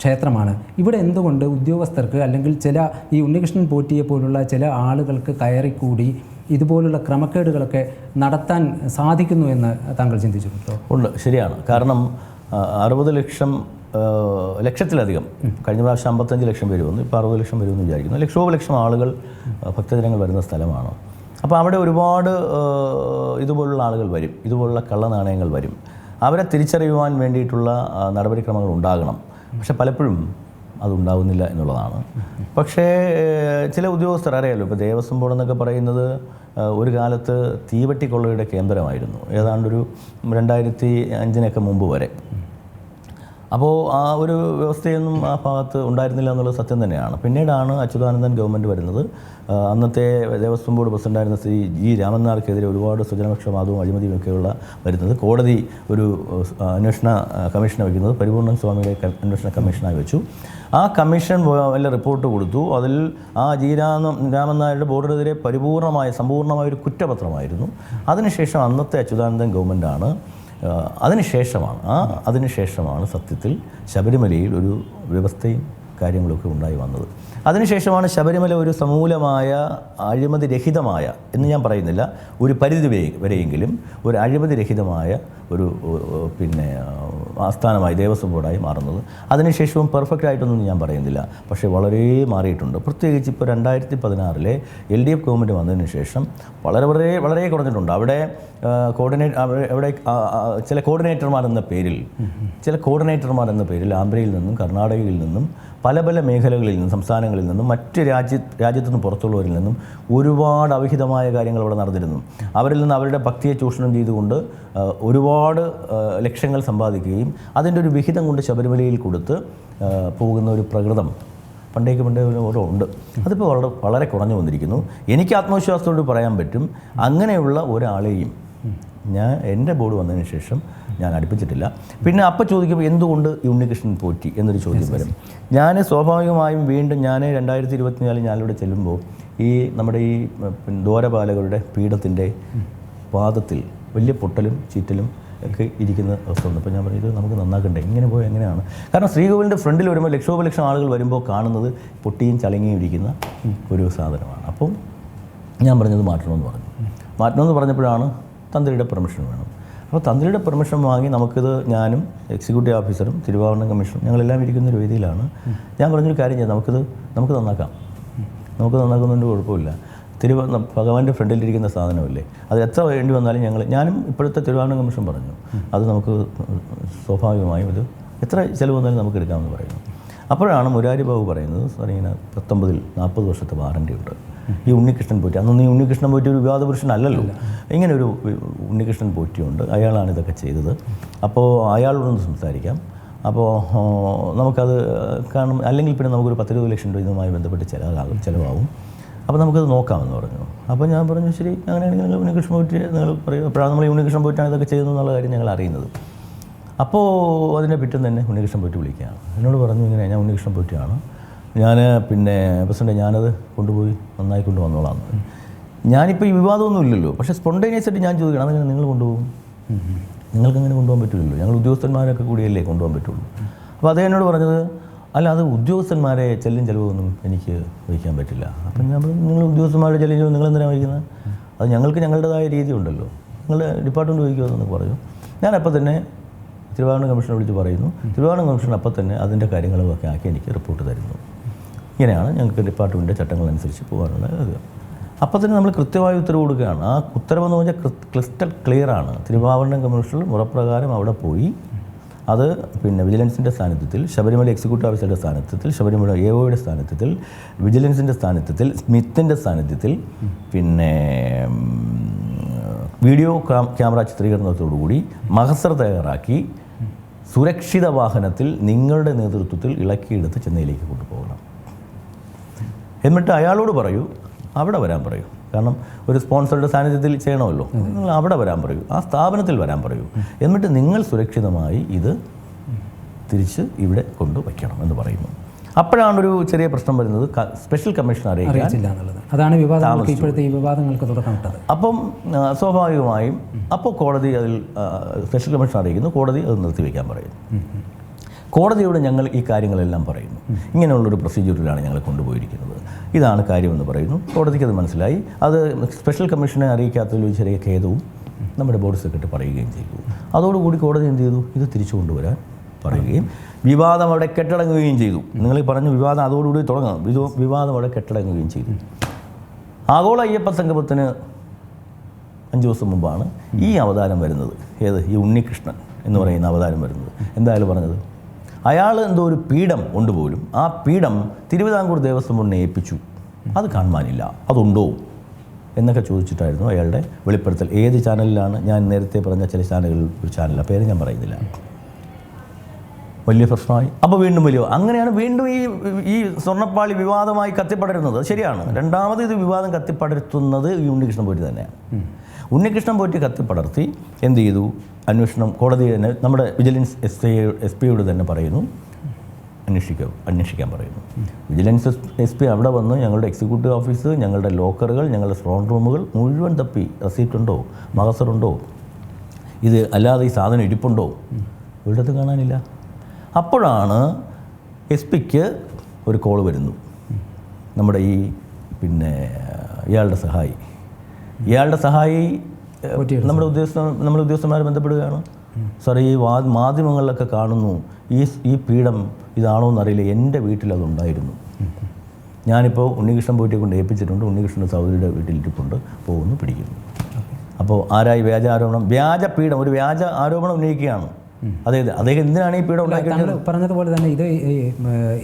S1: ക്ഷേത്രമാണ്. ഇവിടെ എന്തുകൊണ്ട് ഉദ്യോഗസ്ഥർക്ക് അല്ലെങ്കിൽ ചില ഈ ഉണ്ണികൃഷ്ണൻ പോറ്റിയെ പോലുള്ള ചില ആളുകൾക്ക് കയറിക്കൂടി ഇതുപോലുള്ള ക്രമക്കേടുകളൊക്കെ നടത്താൻ സാധിക്കുന്നു എന്ന് താങ്കൾ ചിന്തിച്ചിട്ടുണ്ടോ?
S2: ഉണ്ട്. ശരിയാണ്. കാരണം അറുപത് ലക്ഷം ലക്ഷത്തിലധികം കഴിഞ്ഞ പ്രാവശ്യം അമ്പത്തഞ്ച് ലക്ഷം പേര് വന്നു ഇപ്പോൾ അറുപത് ലക്ഷം വരുമെന്ന് വിചാരിക്കുന്നു. ലക്ഷോപലക്ഷം ആളുകൾ ഭക്തജനങ്ങൾ വരുന്ന സ്ഥലമാണ്. അപ്പോൾ അവിടെ ഒരുപാട് ഇതുപോലുള്ള ആളുകൾ വരും ഇതുപോലുള്ള കള്ളനാണയങ്ങൾ വരും. അവരെ തിരിച്ചറിയുവാൻ വേണ്ടിയിട്ടുള്ള നടപടിക്രമങ്ങൾ ഉണ്ടാകണം. പക്ഷെ പലപ്പോഴും അതുണ്ടാവുന്നില്ല എന്നുള്ളതാണ്. പക്ഷേ ചില ഉദ്യോഗസ്ഥർ അറിയാലോ ഇപ്പോൾ ദേവസ്വം ബോർഡ് എന്നൊക്കെ പറയുന്നത് ഒരു കാലത്ത് തീവട്ടിക്കൊള്ളയുടെ കേന്ദ്രമായിരുന്നു. ഏതാണ്ടൊരു രണ്ടായിരത്തി അഞ്ചിനൊക്കെ മുമ്പ് വരെ. അപ്പോൾ ആ ഒരു വ്യവസ്ഥയൊന്നും ആ ഭാഗത്ത് ഉണ്ടായിരുന്നില്ല എന്നുള്ളത് സത്യം തന്നെയാണ്. പിന്നീടാണ് അച്യുതാനന്ദൻ ഗവൺമെന്റ് വരുന്നത്. അന്നത്തെ ദേവസ്വം ബോർഡ് പ്രസിഡന്റായിരുന്ന ശ്രീ ജി രാമനാർക്കെതിരെ ഒരുപാട് സുജനപക്ഷവാദവും അഴിമതിയും ഒക്കെയുള്ള വരുന്നത്. കോടതി ഒരു അന്വേഷണ കമ്മീഷനെ വയ്ക്കുന്നത്. പരിപൂർണൻ സ്വാമിയുടെ അന്വേഷണ കമ്മീഷനായി വെച്ചു. ആ കമ്മീഷൻ വല്ല റിപ്പോർട്ട് കൊടുത്തു. അതിൽ ആ ജി രാമ രാമൻ നായരുടെ ബോർഡിനെതിരെ പരിപൂർണമായ സമ്പൂർണമായ ഒരു കുറ്റപത്രമായിരുന്നു. അതിനുശേഷം അന്നത്തെ അച്യുതാനന്ദൻ ഗവൺമെന്റാണ് അതിനുശേഷമാണ് ആ അതിനുശേഷമാണ് സത്യത്തിൽ ശബരിമലയിൽ ഒരു വ്യവസ്ഥയും കാര്യങ്ങളൊക്കെ ഉണ്ടായി വന്നത്. അതിനുശേഷമാണ് ശബരിമല ഒരു സമൂലമായ അഴിമതി രഹിതമായ എന്ന് ഞാൻ പറയുന്നില്ല ഒരു പരിധി വരെ- വരെയെങ്കിലും ഒരു അഴിമതി രഹിതമായ ഒരു പിന്നെ ആസ്ഥാനമായി ദേവസ്വം ബോർഡായി മാറുന്നത്. അതിനുശേഷവും പെർഫെക്റ്റ് ആയിട്ടൊന്നും ഞാൻ പറയുന്നില്ല. പക്ഷേ വളരെ മാറിയിട്ടുണ്ട്. പ്രത്യേകിച്ച് ഇപ്പോൾ രണ്ടായിരത്തി പതിനാറിലെ എൽ ഡി എഫ് ഗവൺമെന്റ് വന്നതിന് ശേഷം വളരെ വളരെ വളരെ കുറഞ്ഞിട്ടുണ്ട്. അവിടെ കോർഡിനേറ്റ് അവിടെ ചില കോർഡിനേറ്റർമാർ എന്ന പേരിൽ ചില കോർഡിനേറ്റർമാർ എന്ന പേരിൽ ആന്ധ്രയിൽ നിന്നും കർണാടകയിൽ നിന്നും പല പല മേഖലകളിൽ നിന്നും സംസ്ഥാനങ്ങളിൽ നിന്നും മറ്റ് രാജ്യ രാജ്യത്തു നിന്ന് പുറത്തുള്ളവരിൽ നിന്നും ഒരുപാട് അവിഹിതമായ കാര്യങ്ങൾ അവിടെ നടന്നിരുന്നു. അവരിൽ നിന്ന് അവരുടെ ഭക്തിയെ ചൂഷണം ചെയ്തുകൊണ്ട് ഒരുപാട് ലക്ഷ്യങ്ങൾ സമ്പാദിക്കുകയും അതിന്റെ ഒരു വിഹിതം കൊണ്ട് ശബരിമലയിൽ കൊടുത്ത് പോകുന്ന ഒരു പ്രകൃതം പണ്ടേക്ക് പണ്ടേ ഓരോ ഉണ്ട്. അതിപ്പോൾ വളരെ വളരെ കുറഞ്ഞു വന്നിരിക്കുന്നു. എനിക്ക് ആത്മവിശ്വാസത്തോട് പറയാൻ പറ്റും അങ്ങനെയുള്ള ഒരാളെയും ഞാൻ എന്റെ ബോർഡ് വന്നതിന് ശേഷം ഞാൻ അടുപ്പിച്ചിട്ടില്ല. പിന്നെ അപ്പം ചോദിക്കുമ്പോൾ എന്തുകൊണ്ട് ഉണ്ണികൃഷ്ണൻ പോറ്റി എന്നൊരു ചോദ്യം വരും. ഞാൻ സ്വാഭാവികമായും വീണ്ടും ഞാൻ രണ്ടായിരത്തി ഇരുപത്തിനാലിൽ ഞാനിവിടെ ചെല്ലുമ്പോൾ ഈ നമ്മുടെ ഈ ദ്വാരപാലകരുടെ പീഠത്തിന്റെ പാദത്തിൽ വലിയ പൊട്ടലും ചീറ്റലും ഒക്കെ ഇരിക്കുന്ന അവസ്ഥ ഉണ്ട് അപ്പോൾ ഞാൻ പറഞ്ഞു ഇത് നമുക്ക് നന്നാക്കണ്ടേ? ഇങ്ങനെ പോയി എങ്ങനെയാണ്? കാരണം ശ്രീകോവിലിന്റെ ഫ്രണ്ടിൽ വരുമ്പോൾ ലക്ഷോപലക്ഷം ആളുകൾ വരുമ്പോൾ കാണുന്നത് പൊട്ടിയും ചളങ്ങിയും ഇരിക്കുന്ന ഒരു സാധനമാണ്. അപ്പം ഞാൻ പറഞ്ഞത് മാറ്റണമെന്ന് പറഞ്ഞു. മാറ്റണമെന്ന് പറഞ്ഞപ്പോഴാണ് തന്ത്രിയുടെ പെർമിഷൻ വേണം. അപ്പോൾ തന്ത്രിയുടെ പെർമിഷൻ വാങ്ങി നമുക്കിത് ഞാനും എക്സിക്യൂട്ടീവ് ഓഫീസറും തിരുവാഭരണം കമ്മീഷനും ഞങ്ങളെല്ലാം ഇരിക്കുന്ന ഒരു വേദിയിലാണ്. ഞാൻ പറഞ്ഞൊരു കാര്യം ചെയ്യാം. നമുക്കിത് നമുക്ക് നന്നാക്കാം. നമുക്ക് നന്നാക്കുന്നതിന്റെ കുഴപ്പമില്ല. തിരുവ ഭഗവാന്റെ ഫ്രണ്ടിലിരിക്കുന്ന സാധനമല്ലേ? അത് എത്ര വേണ്ടി വന്നാലും ഞങ്ങൾ ഞാനും ഇപ്പോഴത്തെ തിരുവാഭരണ കമ്മീഷൻ പറഞ്ഞു. അത് നമുക്ക് സ്വാഭാവികമായും ഇത് എത്ര ചിലവ് വന്നാലും നമുക്ക് എടുക്കാമെന്ന് പറയുന്നു. അപ്പോഴാണ് മുരാരി ബാബു പറയുന്നത് സാർ ഇങ്ങനെ പത്തൊമ്പതിൽ നാൽപ്പത് വർഷത്തെ വാറണ്ടി ഉണ്ട്. ഈ ഉണ്ണികൃഷ്ണൻ പോറ്റി. അന്നൊന്നും ഈ ഉണ്ണികൃഷ്ണൻ പോറ്റി ഒരു വിവാദ പുരുഷനല്ലല്ലോ ഇങ്ങനെ ഒരു ഉണ്ണികൃഷ്ണൻ പോറ്റിയുണ്ട്. അയാളാണ് ഇതൊക്കെ ചെയ്തത്. അപ്പോൾ അയാളോടൊന്ന് സംസാരിക്കാം. അപ്പോൾ നമുക്കത് കാണും അല്ലെങ്കിൽ പിന്നെ നമുക്കൊരു പത്തിരുപത് ലക്ഷം രൂപ ഇതുമായി ബന്ധപ്പെട്ട് ചിലവാകും ചിലവാകും. അപ്പോൾ നമുക്കത് നോക്കാമെന്ന് പറഞ്ഞു. അപ്പോൾ ഞാൻ പറഞ്ഞു ശരി അങ്ങനെയാണെങ്കിൽ നിങ്ങൾ ഉണ്ണികൃഷ്ണൻ പോറ്റി നിങ്ങൾ പറയും അപ്പോഴാണ് നമ്മൾ ഈ ഉണ്ണികൃഷ്ണൻ പോറ്റിയാണ് ഇതൊക്കെ ചെയ്തത് എന്നുള്ള കാര്യം ഞങ്ങൾ അറിയുന്നത്. അപ്പോൾ അതിന്റെ പിറ്റം തന്നെ ഉണ്ണികൃഷ്ണൻ പോറ്റി വിളിക്കുകയാണ്. എന്നോട് പറഞ്ഞു ഇങ്ങനെ ഞാൻ ഉണ്ണികൃഷ്ണൻ പോറ്റിയാണ്. ഞാൻ പിന്നെ പ്രസിഡന്റ് ഞാനത് കൊണ്ടുപോയി നന്നായി കൊണ്ടുവന്നോളാം. ഞാനിപ്പോൾ ഈ വിവാദമൊന്നും ഇല്ലല്ലോ. പക്ഷേ സ്പോണ്ടേനിയസ് ആയിട്ട് ഞാൻ ചോദിക്കണം അതെങ്ങനെ നിങ്ങൾ കൊണ്ടുപോകും? നിങ്ങൾക്ക് അങ്ങനെ കൊണ്ടുപോകാൻ പറ്റില്ലല്ലോ? ഞങ്ങൾ ഉദ്യോഗസ്ഥന്മാരൊക്കെ കൂടിയല്ലേ കൊണ്ടുപോകാൻ പറ്റുള്ളൂ. അപ്പോൾ അദ്ദേഹം എന്നോട് പറഞ്ഞത് അല്ല അത് ഉദ്യോഗസ്ഥന്മാരെ ചെല്ലും ചിലവൊന്നും എനിക്ക് വഹിക്കാൻ പറ്റില്ല. അപ്പം ഞാൻ നിങ്ങൾ ഉദ്യോഗസ്ഥന്മാരുടെ ചെല്ലും ചിലവ് നിങ്ങൾ എന്തിനാണ് വഹിക്കുന്നത്? അത് ഞങ്ങൾക്ക് ഞങ്ങളുടേതായ രീതി ഉണ്ടല്ലോ നിങ്ങളുടെ ഡിപ്പാർട്ട്മെന്റ് വഹിക്കുമെന്ന് ഞാൻ അപ്പോൾ തന്നെ തിരുവാഭരണ കമ്മീഷനെ വിളിച്ച് പറയുന്നു. തിരുവാഭരണ കമ്മീഷൻ അപ്പോൾ തന്നെ അതിന്റെ കാര്യങ്ങളൊക്കെ ആക്കി എനിക്ക് റിപ്പോർട്ട് തരുന്നു. ഇങ്ങനെയാണ് ഞങ്ങൾക്ക് ഡിപ്പാർട്ട്മെന്റ് ചട്ടങ്ങൾ അനുസരിച്ച് പോകാനുള്ള ഇത്. അപ്പോൾ തന്നെ നമ്മൾ കൃത്യമായ ഉത്തരവ് കൊടുക്കുകയാണ്. ആ ഉത്തരവെന്ന് പറഞ്ഞാൽ ക്രിസ്റ്റൽ ക്ലിയർ ആണ്. തിരുവാഭരണ കമ്മീഷനിൽ മുറപ്രകാരം അവിടെ പോയി. അത് പിന്നെ വിജിലൻസിന്റെ സാന്നിധ്യത്തിൽ ശബരിമല എക്സിക്യൂട്ടീവ് ഓഫീസറുടെ സാന്നിധ്യത്തിൽ ശബരിമല എ ഒയുടെ സാന്നിധ്യത്തിൽ വിജിലൻസിന്റെ സാന്നിധ്യത്തിൽ സ്മിത്തിന്റെ സാന്നിധ്യത്തിൽ പിന്നെ വീഡിയോ ക്യാ- ക്യാമറ ചിത്രീകരണത്തോടുകൂടി മഹസർ തയ്യാറാക്കി സുരക്ഷിത വാഹനത്തിൽ നിങ്ങളുടെ നേതൃത്വത്തിൽ ഇളക്കിയെടുത്ത് ചെന്നൈയിലേക്ക് കൊണ്ടുപോകണം. എന്നിട്ട് അയാളോട് പറയൂ അവിടെ വരാൻ പറയൂ. കാരണം ഒരു സ്പോൺസറുടെ സാന്നിധ്യത്തിൽ ചെയ്യണമല്ലോ. നിങ്ങൾ അവിടെ വരാൻ പറയൂ ആ സ്ഥാപനത്തിൽ വരാൻ പറയൂ. എന്നിട്ട് നിങ്ങൾ സുരക്ഷിതമായി ഇത് തിരിച്ച് ഇവിടെ കൊണ്ടുവയ്ക്കണം എന്ന് പറയുന്നു. അപ്പോഴാണ് ഒരു ചെറിയ പ്രശ്നം വരുന്നത്. സ്പെഷ്യൽ കമ്മീഷൻ അറിയിക്കാൻ
S1: അറിയിച്ചില്ല എന്നുള്ളത്. അതാണ് ഇപ്പോഴത്തെ ഈ വിവാദങ്ങൾക്ക്
S2: അപ്പം സ്വാഭാവികമായും അപ്പോൾ കോടതി അതിൽ സ്പെഷ്യൽ കമ്മീഷൻ അറിയിക്കുന്നു. കോടതി അത് നിർത്തിവെക്കാൻ പറയുന്നു. കോടതിയോട് ഞങ്ങൾ ഈ കാര്യങ്ങളെല്ലാം പറയുന്നു. ഇങ്ങനെയുള്ളൊരു പ്രൊസീജിയറിലാണ് ഞങ്ങൾ കൊണ്ടുപോയിരിക്കുന്നത്. ഇതാണ് കാര്യമെന്ന് പറയുന്നു. കോടതിക്ക് അത് മനസ്സിലായി. അത് സ്പെഷ്യൽ കമ്മീഷനെ അറിയിക്കാത്തതിൽ ചെറിയ ഖേദവും നമ്മുടെ ബോർഡ് സെക്രട്ടറി പറയുകയും ചെയ്തു. അതോടുകൂടി കോടതി എന്ത് ചെയ്തു? ഇത് തിരിച്ചു കൊണ്ടുവരാൻ പറയുകയും വിവാദം അവിടെ കെട്ടടങ്ങുകയും ചെയ്തു. നിങ്ങൾ പറഞ്ഞു വിവാദം അതോടുകൂടി തുടങ്ങാം. വിവാദം അവിടെ കെട്ടടങ്ങുകയും ചെയ്തു. ആഗോള അയ്യപ്പ സംഗമത്തിന് അഞ്ച് ദിവസം മുമ്പാണ് ഈ അവതാരം വരുന്നത്. ഏത്? ഈ ഉണ്ണികൃഷ്ണൻ എന്ന് പറയുന്ന അവതാരം വരുന്നത്. എന്തായാലും പറഞ്ഞത്? അയാൾ എന്തോ ഒരു പീഠം കൊണ്ടുപോലും ആ പീഠം തിരുവിതാംകൂർ ദേവസ്വം ബോർഡിനെ ഏൽപ്പിച്ചു. അത് കാണുവാനില്ല. അതുണ്ടോ? എന്നൊക്കെ ചോദിച്ചിട്ടായിരുന്നു അയാളുടെ വെളിപ്പെടുത്തൽ. ഏത് ചാനലിലാണ്? ഞാൻ നേരത്തെ പറഞ്ഞ ചില ചാനലുകളിൽ ഒരു ചാനലാണ് പേര് ഞാൻ പറയുന്നില്ല. വലിയ പ്രശ്നമായി. അപ്പോൾ വീണ്ടും വലിയ അങ്ങനെയാണ് വീണ്ടും ഈ ഈ സ്വർണപ്പാളി വിവാദമായി കത്തിപ്പടരുന്നത്. ശരിയാണ്. രണ്ടാമത് ഇത് വിവാദം കത്തിപ്പടരുത്തുന്നത് ഈ ഉണ്ണികൃഷ്ണൻ പോറ്റി തന്നെയാണ്. ഉണ്ണികൃഷ്ണൻ പോറ്റി കത്തിപ്പടർത്തി എന്ത് ചെയ്തു? അന്വേഷണം കോടതി തന്നെ നമ്മുടെ വിജിലൻസ് എസ് ഐ എസ് പിയോട് തന്നെ പറയുന്നു. അന്വേഷിക്കുക അന്വേഷിക്കാൻ പറയുന്നു. വിജിലൻസ് എസ് പി അവിടെ വന്ന് ഞങ്ങളുടെ എക്സിക്യൂട്ടീവ് ഓഫീസ് ഞങ്ങളുടെ ലോക്കറുകൾ ഞങ്ങളുടെ സ്ട്രോങ് റൂമുകൾ മുഴുവൻ തപ്പി. റെസീപ്റ്റ് ഉണ്ടോ? മഹസറുണ്ടോ ഇത് അല്ലാതെ ഈ സാധനം ഇരിപ്പുണ്ടോ? ഇവിടെ കാണാനില്ല. അപ്പോഴാണ് എസ് പിക്ക് ഒരു കോൾ വരുന്നു. നമ്മുടെ ഈ പിന്നെ ഇയാളുടെ സഹായി. ഇയാളുടെ സഹായി നമ്മുടെ ഉദ്യോഗസ്ഥ നമ്മുടെ ഉദ്യോഗസ്ഥന്മാർ ബന്ധപ്പെടുകയാണ്. സാർ ഈ വാ മാധ്യമങ്ങളിലൊക്കെ കാണുന്നു ഈ ഈ പീഠം ഇതാണോ എന്നറിയില്ല എന്റെ വീട്ടിൽ അതുണ്ടായിരുന്നു. ഞാനിപ്പോൾ ഉണ്ണികൃഷ്ണൻ പോയിട്ട് കൊണ്ട് ഏൽപ്പിച്ചിട്ടുണ്ട്. ഉണ്ണികൃഷ്ണന്റെ സൗദിയുടെ വീട്ടിലിരിപ്പുണ്ട്. പോകുന്നു പിടിക്കുന്നു. അപ്പോൾ ആരായി വ്യാജ ആരോപണം? വ്യാജ പീഠം ഒരു വ്യാജ ആരോപണം ഉന്നയിക്കുകയാണ്. അതെ അദ്ദേഹം എന്തിനാണ് ഈ പീഠം ഉണ്ടാക്കിയത്?
S1: പറഞ്ഞതുപോലെ തന്നെ ഇത്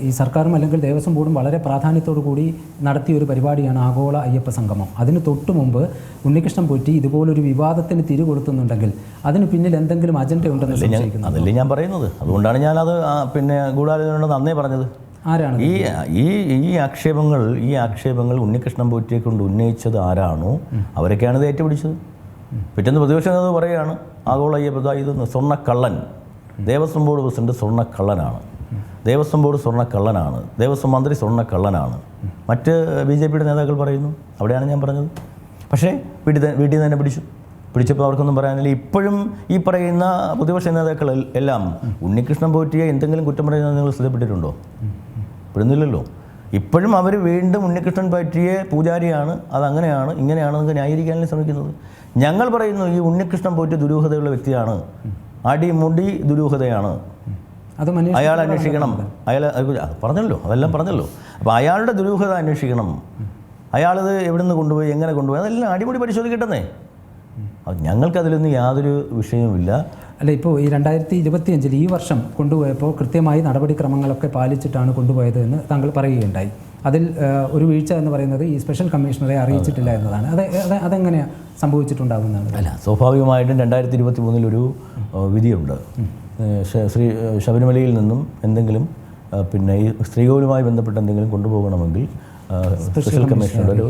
S1: ഈ, സർക്കാരും അല്ലെങ്കിൽ ദേവസ്വം ബോർഡും വളരെ പ്രാധാന്യത്തോടു കൂടി നടത്തിയ ഒരു പരിപാടിയാണ് ആഗോള അയ്യപ്പ സംഗമം. അതിന് തൊട്ട് മുമ്പ് ഉണ്ണികൃഷ്ണൻ പൊറ്റി ഇതുപോലൊരു വിവാദത്തിന് തിരി കൊടുത്തുന്നുണ്ടെങ്കിൽ അതിന് പിന്നിൽ എന്തെങ്കിലും അജണ്ട ഉണ്ടെന്ന്
S2: അതല്ലേ ഞാൻ പറയുന്നത്. അതുകൊണ്ടാണ് ഞാൻ അത് പിന്നെ ഗൂഢാലോചനയോട് അന്നേ പറഞ്ഞത്.
S1: ആരാണ്
S2: ഈ ഈ ഈ ആക്ഷേപങ്ങൾ ഈ ആക്ഷേപങ്ങൾ ഉണ്ണികൃഷ്ണൻ പോറ്റിയെ കൊണ്ട് ഉന്നയിച്ചത് ആരാണോ അവരൊക്കെയാണ് ഇത് ഏറ്റുപിടിച്ചത്. പിറ്റേന്ന് പ്രതിപക്ഷം അത് പറയുകയാണ്. ആഗോള അയ്യപ്പ ഇത് സ്വർണക്കള്ളൻ. ദേവസ്വം ബോർഡ് പ്രസിഡന്റ് സ്വർണക്കള്ളനാണ്. ദേവസ്വം ബോർഡ് സ്വർണക്കള്ളനാണ്. ദേവസ്വം മന്ത്രി സ്വർണക്കള്ളനാണ്. മറ്റ് ബി ജെ പിയുടെ നേതാക്കൾ പറയുന്നു. അവിടെയാണ് ഞാൻ പറഞ്ഞത്. പക്ഷേ വീട്ടിൽ വീട്ടിൽ നിന്ന് തന്നെ പിടിച്ചു. പിടിച്ചപ്പോൾ അവർക്കൊന്നും പറയാനില്ല. ഇപ്പോഴും ഈ പറയുന്ന പ്രതിപക്ഷ നേതാക്കൾ എല്ലാം ഉണ്ണികൃഷ്ണൻ പോറ്റിയെ എന്തെങ്കിലും കുറ്റം പറയുന്നത് നിങ്ങൾ ശ്രദ്ധപ്പെട്ടിട്ടുണ്ടോ? പെടുന്നില്ലല്ലോ ഇപ്പോഴും അവർ വീണ്ടും ഉണ്ണികൃഷ്ണൻ പറ്റിയ പൂജാരിയാണ്. അതങ്ങനെയാണ് ഇങ്ങനെയാണെന്നൊക്കെ ന്യായീകരിക്കാനല്ലേ ശ്രമിക്കുന്നത്. ഞങ്ങൾ പറയുന്നു ഈ ഉണ്ണികൃഷ്ണൻ പോറ്റി ദുരൂഹതയുള്ള വ്യക്തിയാണ്. അടിമുടി ദുരൂഹതയാണ്. അയാൾ അന്വേഷിക്കണം. അയാൾ പറഞ്ഞല്ലോ അതെല്ലാം പറഞ്ഞല്ലോ. അപ്പോൾ അയാളുടെ ദുരൂഹത അന്വേഷിക്കണം. അയാളത് എവിടെ നിന്ന് കൊണ്ടുപോയി എങ്ങനെ കൊണ്ടുപോയി അതെല്ലാം അടിമുടി പരിശോധിക്കട്ടെന്നേ. ഞങ്ങൾക്കതിലൊന്നും യാതൊരു വിഷയവുമില്ല.
S1: അല്ല ഇപ്പോൾ ഈ രണ്ടായിരത്തി ഇരുപത്തിയഞ്ചിൽ ഈ വർഷം കൊണ്ടുപോയപ്പോൾ കൃത്യമായി നടപടിക്രമങ്ങളൊക്കെ പാലിച്ചിട്ടാണ് കൊണ്ടുപോയത് എന്ന് താങ്കൾ പറയുകയുണ്ടായി. അതിൽ ഒരു വീഴ്ച എന്ന് പറയുന്നത് ഈ സ്പെഷ്യൽ കമ്മീഷണറെ അറിയിച്ചിട്ടില്ല എന്നതാണ്. അത് അത് അതെങ്ങനെയാണ് സംഭവിച്ചിട്ടുണ്ടാകുന്നതാണ്
S2: അല്ല സ്വാഭാവികമായിട്ടും രണ്ടായിരത്തി ഇരുപത്തി മൂന്നിലൊരു വിധിയുണ്ട്. ശ്രീ ശബരിമലയിൽ നിന്നും എന്തെങ്കിലും പിന്നെ ഈ സ്ത്രീകളുമായി ബന്ധപ്പെട്ട് എന്തെങ്കിലും കൊണ്ടുപോകണമെങ്കിൽ സ്പെഷ്യൽ കമ്മീഷനുടെ ഒരു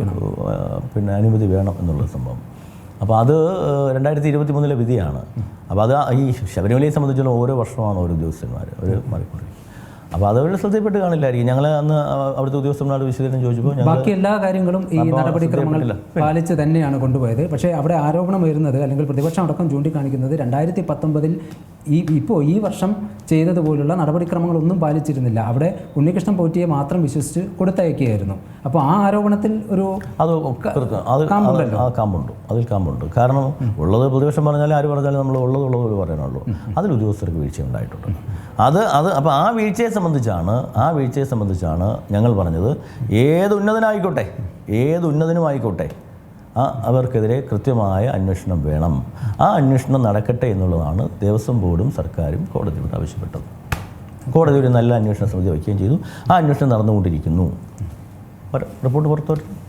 S2: പിന്നെ അനുമതി വേണം എന്നുള്ള സംഭവം. അപ്പോൾ അത് രണ്ടായിരത്തി ഇരുപത്തി മൂന്നിലെ വിധിയാണ്. അപ്പോൾ അത് ഈ ശബരിമലയെ സംബന്ധിച്ചുള്ള ഓരോ വർഷമാണ് ഓരോ ഉദ്യോഗസ്ഥന്മാർ ഒരു മാറിക്കൊണ്ടിരിക്കും അപ്പോൾ അത് അവരുടെ ശ്രദ്ധയിൽപ്പെട്ട് കാണില്ലായിരിക്കും. ഞങ്ങൾ അന്ന് അവിടുത്തെ ഉദ്യോഗസ്ഥന്മാരോട് വിശദീകരണം ചോദിച്ചപ്പോൾ
S1: ബാക്കി എല്ലാ കാര്യങ്ങളും ഈ നടപടിക്രമങ്ങൾ പാലിച്ച് തന്നെയാണ് കൊണ്ടുപോയത്. പക്ഷേ അവിടെ ആരോപണം വരുന്നത് അല്ലെങ്കിൽ പ്രതിപക്ഷം അടക്കം ചൂണ്ടിക്കാണിക്കുന്നത് രണ്ടായിരത്തി പത്തൊമ്പതിൽ ഈ ഇപ്പോൾ ഈ വർഷം ചെയ്തതുപോലുള്ള നടപടിക്രമങ്ങളൊന്നും പാലിച്ചിരുന്നില്ല. അവിടെ ഉണ്ണികൃഷ്ണൻ പോറ്റിയെ മാത്രം വിശ്വസിച്ച് കൊടുത്തയക്കുകയായിരുന്നു. അപ്പോൾ ആ ആരോപണത്തിൽ ഒരു
S2: അത്. അത് കാമ്പുണ്ട്. അതിൽ കാമ്പുണ്ട്. കാരണം ഉള്ളത് പ്രതിപക്ഷം പറഞ്ഞാലും ആര് പറഞ്ഞാലും നമ്മൾ ഉള്ളത് ഉള്ളത് പറയാനുള്ളൂ. അതിൽ ഉദ്യോഗസ്ഥർക്ക് വീഴ്ച ഉണ്ടായിട്ടുണ്ട്. അത് അത് അപ്പോൾ ആ വീഴ്ചയെ സംബന്ധിച്ചാണ് ആ വീഴ്ചയെ സംബന്ധിച്ചാണ് ഞങ്ങൾ പറഞ്ഞത്. ഏത് ഉന്നതനായിക്കോട്ടെ? ഏത് ഉന്നതനുമായിക്കോട്ടെ? അവർക്കെതിരെ കൃത്യമായ അന്വേഷണം വേണം. ആ അന്വേഷണം നടക്കട്ടെ എന്നുള്ളതാണ് ദേവസ്വം ബോർഡും സർക്കാരും കോടതിയോട് ആവശ്യപ്പെട്ടത്. കോടതി ഒരു നല്ല അന്വേഷണ സമിതി വയ്ക്കുകയും ചെയ്തു. ആ അന്വേഷണം നടന്നുകൊണ്ടിരിക്കുന്നു. റിപ്പോർട്ട് പുറത്തു വരും.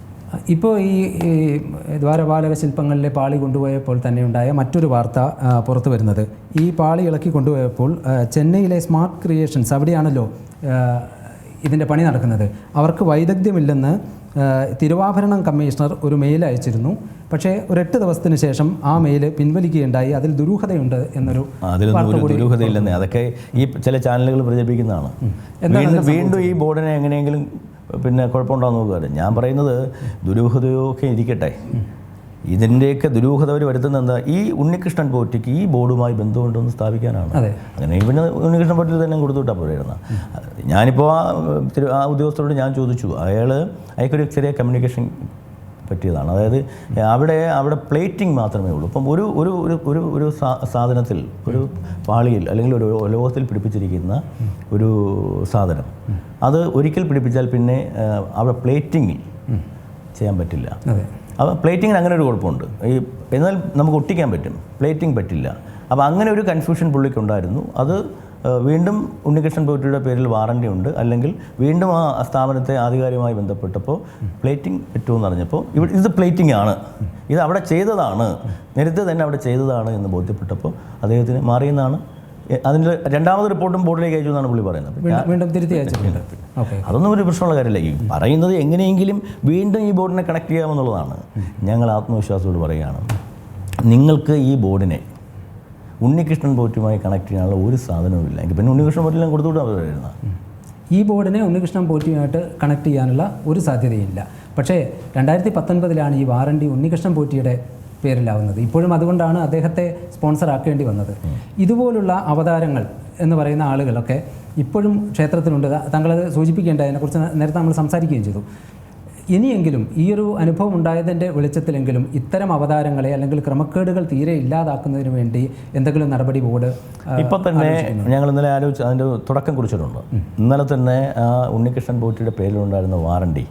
S1: ഇപ്പോൾ ഈ ദ്വാരപാലക ശില്പങ്ങളിലെ പാളി കൊണ്ടുപോയപ്പോൾ തന്നെ ഉണ്ടായ മറ്റൊരു വാർത്ത പുറത്തു വരുന്നത്. ഈ പാളി ഇളക്കി കൊണ്ടുപോയപ്പോൾ ചെന്നൈയിലെ സ്മാർട്ട് ക്രിയേഷൻസ് അവിടെയാണല്ലോ ഇതിന്റെ പണി നടക്കുന്നത്. അവർക്ക് വൈദഗ്ധ്യമില്ലെന്ന് തിരുവാഭരണം കമ്മീഷണർ ഒരു മെയിൽ അയച്ചിരുന്നു. പക്ഷേ ഒരു എട്ട് ദിവസത്തിന് ശേഷം ആ മെയിൽ പിൻവലിക്കുകയുണ്ടായി. അതിൽ ദുരൂഹതയുണ്ട് എന്നൊരു
S2: ദുരൂഹതയില്ലെന്ന്. അതൊക്കെ ഈ ചില ചാനലുകൾ പ്രചരിപ്പിക്കുന്നതാണ്. വീണ്ടും വീണ്ടും ഈ ബോർഡിനെ എങ്ങനെയെങ്കിലും പിന്നെ കുഴപ്പമുണ്ടാകുന്ന നോക്കുക ഞാൻ പറയുന്നത് ദുരൂഹതയൊക്കെ ഇരിക്കട്ടെ. ഇതിന്റെയൊക്കെ ദുരൂഹത അവർ വരുത്തുന്നത് എന്താ? ഈ ഉണ്ണികൃഷ്ണൻ പോറ്റിക്ക് ഈ ബോർഡുമായി ബന്ധമുണ്ടെന്ന് സ്ഥാപിക്കാനാണ്. അങ്ങനെ പിന്നെ ഉണ്ണികൃഷ്ണൻ പോറ്റിൽ തന്നെ കൊടുത്തുവിട്ടാൽ പോരായിരുന്നു. ഞാനിപ്പോൾ ആ ആ ഉദ്യോഗസ്ഥരോട് ഞാൻ ചോദിച്ചു. അയാൾ അയാൾക്കൊരു ചെറിയ കമ്മ്യൂണിക്കേഷൻ പറ്റിയതാണ്. അതായത് അവിടെ അവിടെ പ്ലേറ്റിംഗ് മാത്രമേ ഉള്ളൂ. ഇപ്പം ഒരു ഒരു ഒരു ഒരു ഒരു സാ- സാധനത്തിൽ ഒരു പാളിയിൽ അല്ലെങ്കിൽ ഒരു ലോകത്തിൽ പിടിപ്പിച്ചിരിക്കുന്ന ഒരു സാധനം. അത് ഒരിക്കൽ പിടിപ്പിച്ചാൽ പിന്നെ അവിടെ പ്ലേറ്റിങ്ങിൽ ചെയ്യാൻ പറ്റില്ല. അപ്പോൾ പ്ലേറ്റിങ്ങിന് അങ്ങനെ ഒരു കുഴപ്പമുണ്ട്. ഈ എന്നാൽ നമുക്ക് ഒട്ടിക്കാൻ പറ്റും. പ്ലേറ്റിംഗ് പറ്റില്ല. അപ്പോൾ അങ്ങനെ ഒരു കൺഫ്യൂഷൻ പുള്ളിക്കുണ്ടായിരുന്നു അത് വീണ്ടും ഉണ്ണികൃഷ്ണൻ പോറ്റിയുടെ പേരിൽ വാറണ്ടി ഉണ്ട്. അല്ലെങ്കിൽ വീണ്ടും ആ സ്ഥാപനത്തെ ആധികാരികമായി ബന്ധപ്പെട്ടപ്പോൾ പ്ലേറ്റിംഗ് പറ്റുമെന്ന് അറിഞ്ഞപ്പോൾ ഇവിടെ ഇത് പ്ലേറ്റിംഗ് ആണ്. ഇത് അവിടെ ചെയ്തതാണ്. നേരത്തെ തന്നെ അവിടെ ചെയ്തതാണ് എന്ന് ബോധ്യപ്പെട്ടപ്പോൾ അദ്ദേഹത്തിന് മാറിയെന്നാണ് അതിന്റെ രണ്ടാമത് റിപ്പോർട്ടും ബോർഡിലേക്ക് അയച്ചു എന്നാണ് പുള്ളി പറയുന്നത്.
S1: വീണ്ടും തിരുത്തി അയച്ചിട്ടുണ്ട്
S2: അതൊന്നും ഒരു പ്രശ്നമുള്ള കാര്യമല്ല. ഈ പറയുന്നത് എങ്ങനെയെങ്കിലും വീണ്ടും ഈ ബോർഡിനെ കണക്ട് ചെയ്യാമെന്നുള്ളതാണ്. ഞങ്ങൾ ആത്മവിശ്വാസത്തോട് പറയുകയാണ് നിങ്ങൾക്ക് ഈ ബോർഡിനെ ഉണ്ണികൃഷ്ണൻ പോറ്റുമായി കണക്ട് ചെയ്യാനുള്ള ഒരു സാധനവും ഇല്ല. എങ്കിൽ പിന്നെ ഉണ്ണികൃഷ്ണൻ പോറ്റിലും വരുന്നത്
S1: ഈ ബോർഡിനെ ഉണ്ണികൃഷ്ണൻ പോറ്റിയുമായിട്ട് കണക്ട് ചെയ്യാനുള്ള ഒരു സാധ്യതയില്ല. പക്ഷേ രണ്ടായിരത്തി പത്തൊൻപതിലാണ് ഈ വാറണ്ടി ഉണ്ണികൃഷ്ണൻ പോറ്റിയുടെ പേരിലാവുന്നത്. ഇപ്പോഴും അതുകൊണ്ടാണ് അദ്ദേഹത്തെ സ്പോൺസർ ആക്കേണ്ടി വന്നത്. ഇതുപോലുള്ള അവതാരങ്ങൾ എന്ന് പറയുന്ന ആളുകളൊക്കെ ഇപ്പോഴും ക്ഷേത്രത്തിലുണ്ട്. താങ്കളത് സൂചിപ്പിക്കേണ്ട അതിനെക്കുറിച്ച് നേരത്തെ നമ്മൾ സംസാരിക്കുകയും ചെയ്തു. ഇനിയെങ്കിലും ഈ ഒരു അനുഭവം ഉണ്ടായതിന്റെ വെളിച്ചത്തിലെങ്കിലും ഇത്തരം അവതാരങ്ങളെ അല്ലെങ്കിൽ ക്രമക്കേടുകൾ തീരെ ഇല്ലാതാക്കുന്നതിന് വേണ്ടി എന്തെങ്കിലും നടപടി ബോർഡ് ഇപ്പോൾ
S2: ഇപ്പം തന്നെ ഞങ്ങൾ ഇന്നലെ ആലോചിച്ച് അതിന്റെ തുടക്കം കുറിച്ചിട്ടുണ്ട്. ഇന്നലെ തന്നെ ആ ഉണ്ണികൃഷ്ണൻ പോറ്റിയുടെ പേരിലുണ്ടായിരുന്ന വാറണ്ടി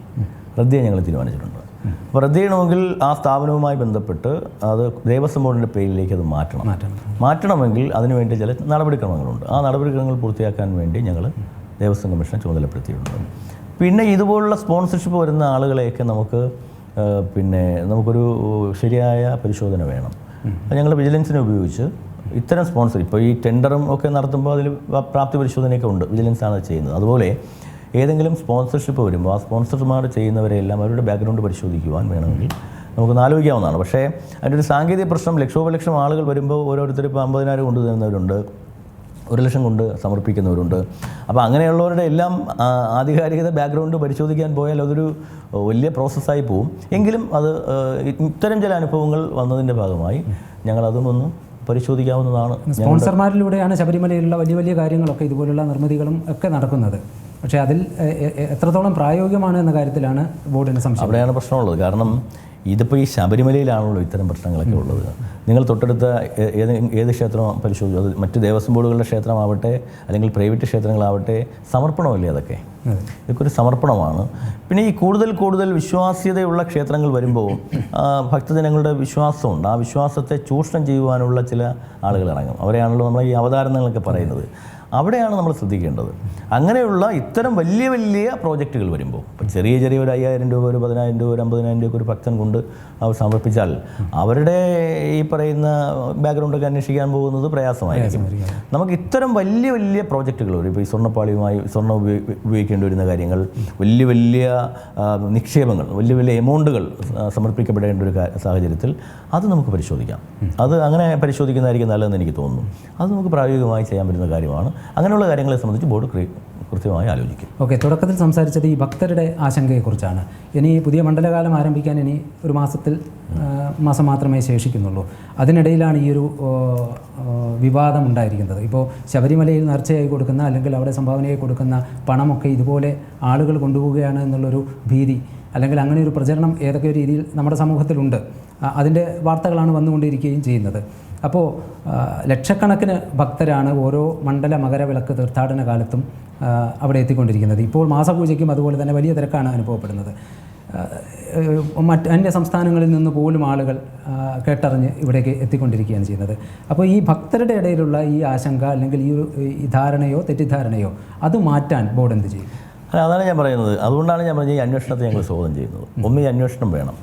S2: റദ്ദിയെ ഞങ്ങൾ തീരുമാനിച്ചിട്ടുണ്ട്. അപ്പോൾ റദ്ദ് ചെയ്യണമെങ്കിൽ ആ സ്ഥാപനവുമായി ബന്ധപ്പെട്ട് അത് ദേവസ്വം ബോർഡിന്റെ പേരിലേക്ക് അത് മാറ്റണം.
S1: മാറ്റണം.
S2: മാറ്റണമെങ്കിൽ അതിനുവേണ്ടി ചില നടപടിക്രമങ്ങളുണ്ട്. ആ നടപടിക്രമങ്ങൾ പൂർത്തിയാക്കാൻ വേണ്ടി ഞങ്ങൾ ദേവസ്വം കമ്മീഷനെ ചുമതലപ്പെടുത്തിയിട്ടുണ്ട്. പിന്നെ ഇതുപോലുള്ള സ്പോൺസർഷിപ്പ് വരുന്ന ആളുകളെയൊക്കെ നമുക്ക് പിന്നെ നമുക്കൊരു ശരിയായ പരിശോധന വേണം. ഞങ്ങൾ വിജിലൻസിനെ ഉപയോഗിച്ച് ഇത്തരം സ്പോൺസർ ഇപ്പോൾ ഈ ടെൻഡറും ഒക്കെ നടത്തുമ്പോൾ അതിൽ പ്രാപ്തി പരിശോധനയൊക്കെ ഉണ്ട്. വിജിലൻസാണ് ചെയ്യുന്നത്. അതുപോലെ ഏതെങ്കിലും സ്പോൺസർഷിപ്പ് വരുമ്പോൾ ആ സ്പോൺസർമാർ ചെയ്യുന്നവരെല്ലാം അവരുടെ ബാക്ക്ഗ്രൗണ്ട് പരിശോധിക്കുവാൻ വേണമെങ്കിൽ നമുക്ക് ആലോചിക്കാവുന്നതാണ്. പക്ഷേ അതിന്റെ ഒരു സാങ്കേതിക പ്രശ്നം ലക്ഷോപലക്ഷം ആളുകൾ വരുമ്പോൾ ഓരോരുത്തർ ഇപ്പോൾ അമ്പതിനായിരം കൊണ്ട് തരുന്നവരുണ്ട് ഒരു ലക്ഷം കൊണ്ട് സമർപ്പിക്കുന്നവരുണ്ട്. അപ്പോൾ അങ്ങനെയുള്ളവരുടെ എല്ലാം ആധികാരികത ബാക്ക്ഗ്രൗണ്ട് പരിശോധിക്കാൻ പോയാൽ അതൊരു വലിയ പ്രോസസ്സായി പോവും. എങ്കിലും അത് ഇത്തരം ചില അനുഭവങ്ങൾ വന്നതിന്റെ ഭാഗമായി ഞങ്ങൾ ഒന്ന് പരിശോധിക്കാവുന്നതാണ്.
S1: സ്പോൺസർമാരിലൂടെയാണ് ശബരിമലയിലുള്ള വലിയ വലിയ കാര്യങ്ങളൊക്കെ ഇതുപോലുള്ള നിർമ്മിതികളും ഒക്കെ നടക്കുന്നത്. പക്ഷേ അതിൽ എത്രത്തോളം പ്രായോഗികമാണ് എന്ന കാര്യത്തിലാണ് ബോർഡിന് സംശയം.
S2: അവിടെയാണ് പ്രശ്നമുള്ളത്. കാരണം ഇതിപ്പോൾ ഈ ശബരിമലയിലാണല്ലോ ഇത്തരം പ്രശ്നങ്ങളൊക്കെ ഉള്ളത്. നിങ്ങൾ തൊട്ടടുത്ത ഏത് ഏത് ക്ഷേത്രം പരിശോധിച്ചു? അത് മറ്റ് ദേവസ്വം ബോർഡുകളുടെ ക്ഷേത്രമാവട്ടെ അല്ലെങ്കിൽ പ്രൈവറ്റ് ക്ഷേത്രങ്ങളാവട്ടെ സമർപ്പണമല്ലേ അതൊക്കെ?
S1: അതെ.
S2: ഇതൊക്കെ ഒരു സമർപ്പണമാണ്. പിന്നെ ഈ കൂടുതൽ കൂടുതൽ വിശ്വാസ്യതയുള്ള ക്ഷേത്രങ്ങൾ വരുമ്പോൾ ഭക്തജനങ്ങളുടെ വിശ്വാസമുണ്ട്. ആ വിശ്വാസത്തെ ചൂഷണം ചെയ്യുവാനുള്ള ചില ആളുകൾ ഇറങ്ങും. അവരെയാണല്ലോ നമ്മൾ ഈ അവതാരണങ്ങളൊക്കെ പറയുന്നത്. അവിടെയാണ് നമ്മൾ ശ്രദ്ധിക്കേണ്ടത്. അങ്ങനെയുള്ള ഇത്തരം വലിയ വലിയ പ്രോജക്റ്റുകൾ വരുമ്പോൾ ഇപ്പം ചെറിയ ചെറിയ ഒരു അയ്യായിരം രൂപ ഒരു പതിനായിരം രൂപ ഒരു അമ്പതിനായിരം രൂപ ഒരു ഭക്തൻ കൊണ്ട് അവർ സമർപ്പിച്ചാൽ അവരുടെ ഈ പറയുന്ന ബാക്ക്ഗ്രൗണ്ടൊക്കെ അന്വേഷിക്കാൻ പോകുന്നത് പ്രയാസമായിരിക്കും. നമുക്ക് ഇത്തരം വലിയ വലിയ പ്രോജക്റ്റുകൾ വരും. ഇപ്പോൾ ഈ സ്വർണപ്പാളിയുമായി സ്വർണം ഉപയോഗി- ഉപയോഗിക്കേണ്ടി വരുന്ന കാര്യങ്ങൾ വലിയ വലിയ നിക്ഷേപങ്ങൾ വലിയ വലിയ എമൗണ്ടുകൾ സമർപ്പിക്കപ്പെടേണ്ട ഒരു സാഹചര്യത്തിൽ അത് നമുക്ക് പരിശോധിക്കാം. അത് അങ്ങനെ പരിശോധിക്കുന്നതായിരിക്കും നല്ലതെന്ന് എനിക്ക് തോന്നുന്നു. അത് നമുക്ക് പ്രായോഗികമായി ചെയ്യാൻ പറ്റുന്ന കാര്യമാണ്. അങ്ങനെയുള്ള കാര്യങ്ങളെ സംബന്ധിച്ച് ബോർഡ് കൃത്യമായി ആലോചിക്കും.
S1: ഓക്കെ തുടക്കത്തിൽ സംസാരിച്ചത് ഈ ഭക്തരുടെ ആശങ്കയെക്കുറിച്ചാണ്. ഇനി പുതിയ മണ്ഡലകാലം ആരംഭിക്കാൻ ഇനി ഒരു മാസത്തിൽ മാസം മാത്രമേ ശേഷിക്കുന്നുള്ളൂ. അതിനിടയിലാണ് ഈ ഒരു വിവാദം ഉണ്ടായിരിക്കുന്നത്. ഇപ്പോൾ ശബരിമലയിൽ നേർച്ചയായി കൊടുക്കുന്ന അല്ലെങ്കിൽ അവിടെ സംഭാവനയായി കൊടുക്കുന്ന പണമൊക്കെ ഇതുപോലെ ആളുകൾ കൊണ്ടുപോവുകയാണ് എന്നുള്ളൊരു ഭീതി അല്ലെങ്കിൽ അങ്ങനെ ഒരു പ്രചരണം ഏതൊക്കെ രീതിയിൽ നമ്മുടെ സമൂഹത്തിലുണ്ട് അതിന്റെ വാർത്തകളാണ് വന്നുകൊണ്ടിരിക്കുകയും ചെയ്യുന്നത്. അപ്പോൾ ലക്ഷക്കണക്കിന് ഭക്തരാണ് ഓരോ മണ്ഡല മകരവിളക്ക് തീർത്ഥാടന കാലത്തും അവിടെ എത്തിക്കൊണ്ടിരിക്കുന്നത്. ഇപ്പോൾ മാസപൂജയ്ക്കും അതുപോലെ തന്നെ വലിയ തിരക്കാണ് അനുഭവപ്പെടുന്നത്. മറ്റ് അന്യ സംസ്ഥാനങ്ങളിൽ നിന്ന് പോലും ആളുകൾ കേട്ടറിഞ്ഞ് ഇവിടേക്ക് എത്തിക്കൊണ്ടിരിക്കുകയാണ് ചെയ്യുന്നത്. അപ്പോൾ ഈ ഭക്തരുടെ ഇടയിലുള്ള ഈ ആശങ്ക അല്ലെങ്കിൽ ഈ ധാരണയോ തെറ്റിദ്ധാരണയോ അത് മാറ്റാൻ ബോർഡ് എന്ത് ചെയ്യും?
S2: അല്ല അതാണ് ഞാൻ പറയുന്നത്. അതുകൊണ്ടാണ് ഞാൻ പറഞ്ഞത് ഈ അന്വേഷണത്തെ ഞങ്ങൾ സ്വാഗതം ചെയ്യുന്നത്. ഒന്ന് ഈ അന്വേഷണം വേണം.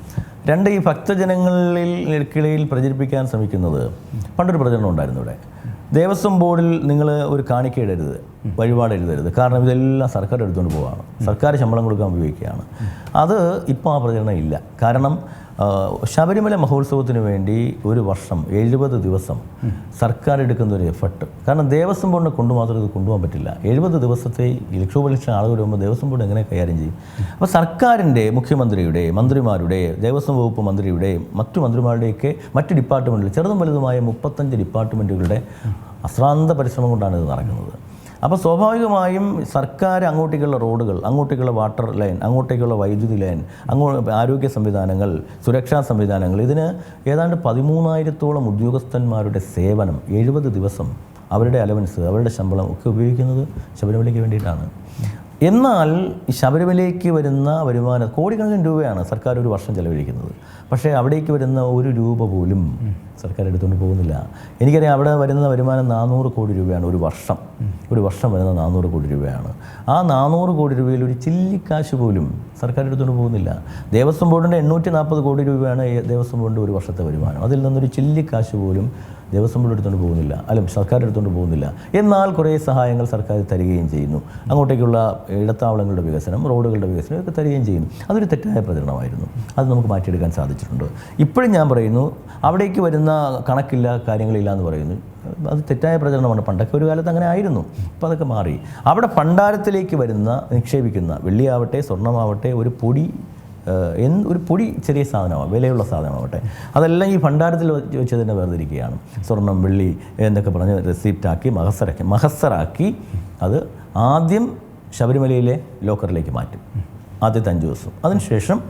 S2: രണ്ട് ഈ ഭക്തജനങ്ങളിൽ കിളയിൽ പ്രചരിപ്പിക്കാൻ ശ്രമിക്കുന്നത് പണ്ടൊരു പ്രചരണം ഉണ്ടായിരുന്നു ഇവിടെ. ദേവസ്വം ബോർഡിൽ നിങ്ങൾ ഒരു കാണിക്ക ഇടരുത് വഴിപാട് എഴുതരുത്. കാരണം ഇതെല്ലാം സർക്കാർ എടുത്തുകൊണ്ട് പോവുകയാണ് സർക്കാർ ശമ്പളം കൊടുക്കാൻ ഉപയോഗിക്കുകയാണ്. അത് ഇപ്പോൾ ആ പ്രചരണം ഇല്ല. കാരണം ശബരിമല മഹോത്സവത്തിന് വേണ്ടി ഒരു വർഷം എഴുപത് ദിവസം സർക്കാർ എടുക്കുന്ന ഒരു എഫർട്ട് കാരണം ദേവസ്വം ബോർഡിനെ കൊണ്ട് മാത്രം ഇത് കൊണ്ടുപോകാൻ പറ്റില്ല. എഴുപത് ദിവസത്തെ ഈ ലക്ഷോപലക്ഷം ആളുകൾ വരുമ്പോൾ ദേവസ്വം ബോർഡ് എങ്ങനെ കൈകാര്യം ചെയ്യും? അപ്പോൾ സർക്കാരിന്റെ മുഖ്യമന്ത്രിയുടെ മന്ത്രിമാരുടെ ദേവസ്വം വകുപ്പ് മന്ത്രിയുടെ മറ്റു മന്ത്രിമാരുടെയൊക്കെ മറ്റ് ഡിപ്പാർട്ട്മെന്റിൽ ചെറുതും വലുതുമായ മുപ്പത്തഞ്ച് ഡിപ്പാർട്ട്മെന്റുകളുടെ അശ്രാന്ത പരിശ്രമം കൊണ്ടാണ് ഇത് നടക്കുന്നത്. അപ്പോൾ സ്വാഭാവികമായും സർക്കാർ അങ്ങോട്ടേക്കുള്ള റോഡുകൾ അങ്ങോട്ടേക്കുള്ള വാട്ടർ ലൈൻ അങ്ങോട്ടേക്കുള്ള വൈദ്യുതി ലൈൻ അങ്ങോ ആരോഗ്യ സംവിധാനങ്ങൾ സുരക്ഷാ സംവിധാനങ്ങൾ ഇതിന് ഏതാണ്ട് പതിമൂന്നായിരത്തോളം ഉദ്യോഗസ്ഥന്മാരുടെ സേവനം എഴുപത് ദിവസം അവരുടെ അലവൻസ് അവരുടെ ശമ്പളം ഒക്കെ ഉപയോഗിക്കുന്നത് ശബരിമലയ്ക്ക് വേണ്ടിയിട്ടാണ്. എന്നാൽ ശബരിമലയ്ക്ക് വരുന്ന വരുമാനം കോടിക്കണക്കിന് രൂപയാണ് സർക്കാർ ഒരു വർഷം ചെലവഴിക്കുന്നത്. പക്ഷേ അവിടേക്ക് വരുന്ന ഒരു രൂപ പോലും സർക്കാർ എടുത്തുകൊണ്ട് പോകുന്നില്ല. എനിക്കറിയാം അവിടെ വരുന്ന വരുമാനം നാനൂറ് കോടി രൂപയാണ് ഒരു വർഷം. ഒരു വർഷം വരുന്ന നാനൂറ് കോടി രൂപയാണ്. ആ നാനൂറ് കോടി രൂപയിൽ ഒരു ചില്ലിക്കാശ് പോലും സർക്കാർ എടുത്തുകൊണ്ട് പോകുന്നില്ല. ദേവസ്വം ബോർഡിന്റെ എണ്ണൂറ്റി നാൽപ്പത് കോടി രൂപയാണ് ദേവസ്വം ബോർഡിന്റെ ഒരു വർഷത്തെ വരുമാനം. അതിൽ നിന്നൊരു ചില്ലിക്കാശ് പോലും ദേവസ്വം ബോർഡ് എടുത്തുകൊണ്ട് പോകുന്നില്ല. അല്ല സർക്കാർ എടുത്തുകൊണ്ട് പോകുന്നില്ല. എന്നാൽ കുറേ സഹായങ്ങൾ സർക്കാർ തരികയും ചെയ്യുന്നു. അങ്ങോട്ടേക്കുള്ള ഇടത്താവളങ്ങളുടെ വികസനം റോഡുകളുടെ വികസനം ഒക്കെ തരികയും ചെയ്യുന്നു. അതൊരു തെറ്റായ പ്രചരണമായിരുന്നു. അത് നമുക്ക് മാറ്റിയെടുക്കാൻ സാധിച്ചിട്ടുണ്ട്. ഇപ്പോഴും ഞാൻ പറയുന്നു അവിടേക്ക് വരുന്ന കണക്കില്ല കാര്യങ്ങളില്ല എന്ന് പറയുന്നു. അത് തെറ്റായ പ്രചരണമാണ്. പണ്ടൊക്കെ ഒരു കാലത്ത് അങ്ങനെ ആയിരുന്നു. ഇപ്പോൾ അതൊക്കെ മാറി. അവിടെ ഭണ്ഡാരത്തിലേക്ക് വരുന്ന നിക്ഷേപിക്കുന്ന വെള്ളിയാവട്ടെ സ്വർണമാവട്ടെ ഒരു പൊടി എന്ത് ഒരു പൊടി ചെറിയ സാധനമാണ് വിലയുള്ള സാധനമാവട്ടെ. അതെല്ലാം ഈ ഭണ്ഡാരത്തിൽ വെച്ച് തന്നെ വേർതിരിക്കുകയാണ്. സ്വർണം വെള്ളി എന്നൊക്കെ പറഞ്ഞ് റെസിപ്റ്റാക്കി മഹസറാക്കി മഹസറാക്കി അത് ആദ്യം ശബരിമലയിലെ ലോക്കറിലേക്ക് മാറ്റും. ആദ്യത്തെ അഞ്ച് ദിവസം. അതിനുശേഷം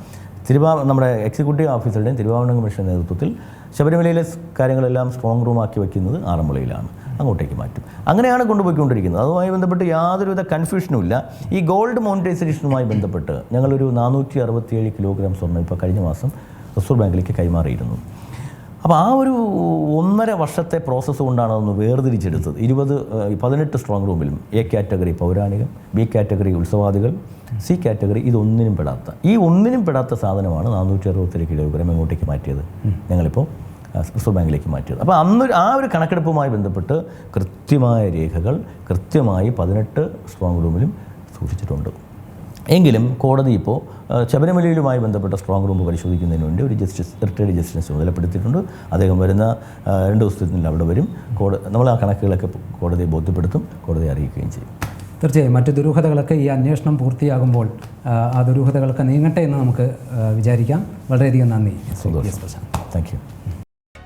S2: തിരുവാ നമ്മുടെ എക്സിക്യൂട്ടീവ് ഓഫീസറുടെയും തിരുവാഭരണ കമ്മീഷന്റെ നേതൃത്വത്തിൽ ശബരിമലയിലെ കാര്യങ്ങളെല്ലാം സ്ട്രോങ് റൂമാക്കി വയ്ക്കുന്നത് ആറന്മുളയിലാണ്. അങ്ങോട്ടേക്ക് മാറ്റും. അങ്ങനെയാണ് കൊണ്ടുപോയിക്കൊണ്ടിരിക്കുന്നത്. അതുമായി ബന്ധപ്പെട്ട് യാതൊരുവിധ കൺഫ്യൂഷനും ഇല്ല. ഈ ഗോൾഡ് മോണിറ്റൈസേഷനുമായി ബന്ധപ്പെട്ട് ഞങ്ങളൊരു നാനൂറ്റി അറുപത്തിയേഴ് കിലോഗ്രാം സ്വർണം ഇപ്പോൾ കഴിഞ്ഞ മാസം റിസർവ് ബാങ്കിലേക്ക് കൈമാറിയിരുന്നു. അപ്പോൾ ആ ഒരു ഒന്നര വർഷത്തെ പ്രോസസ്സ് കൊണ്ടാണ് അതൊന്ന് വേർതിരിച്ചെടുത്തത്. ഇരുപത് പതിനെട്ട് സ്ട്രോങ് റൂമിലും എ കാറ്റഗറി പൗരാണികം ബി കാറ്റഗറി ഉത്സവാദികൾ സി കാറ്റഗറി ഇതൊന്നിനും പെടാത്ത. ഈ ഒന്നിനും പെടാത്ത സാധനമാണ് നാനൂറ്റി അറുപത്തേഴ് കിലോഗ്രാം ഇങ്ങോട്ടേക്ക് മാറ്റിയത് ഞങ്ങളിപ്പോൾ റിസർവ് ബാങ്കിലേക്ക് മാറ്റിയത്. അപ്പോൾ അന്ന് ആ ഒരു കണക്കെടുപ്പുമായി ബന്ധപ്പെട്ട് കൃത്യമായ രേഖകൾ കൃത്യമായി പതിനെട്ട് സ്ട്രോങ് റൂമിലും സൂക്ഷിച്ചിട്ടുണ്ട്. എങ്കിലും കോടതി ഇപ്പോൾ ശബരിമലയിലുമായി ബന്ധപ്പെട്ട സ്ട്രോങ് റൂം പരിശോധിക്കുന്നതിന് വേണ്ടി ഒരു ജസ്റ്റിസ് റിട്ടയർഡ് ജസ്റ്റിസിനെ ചുമതലപ്പെടുത്തിയിട്ടുണ്ട് അദ്ദേഹം വരുന്ന രണ്ട് ദിവസത്തിനുള്ളിൽ അവിടെ വരും. കോടതി നമ്മൾ ആ കണക്കുകളൊക്കെ കോടതിയെ ബോധ്യപ്പെടുത്തും കോടതിയെ അറിയിക്കുകയും ചെയ്യും.
S1: തീർച്ചയായും മറ്റ് ദുരൂഹതകളൊക്കെ ഈ അന്വേഷണം പൂർത്തിയാകുമ്പോൾ ആ, ദുരൂഹതകളൊക്കെ നീങ്ങട്ടെ എന്ന് നമുക്ക് വിചാരിക്കാം. വളരെയധികം നന്ദി. പ്രശാന്ത്.
S2: Thank you.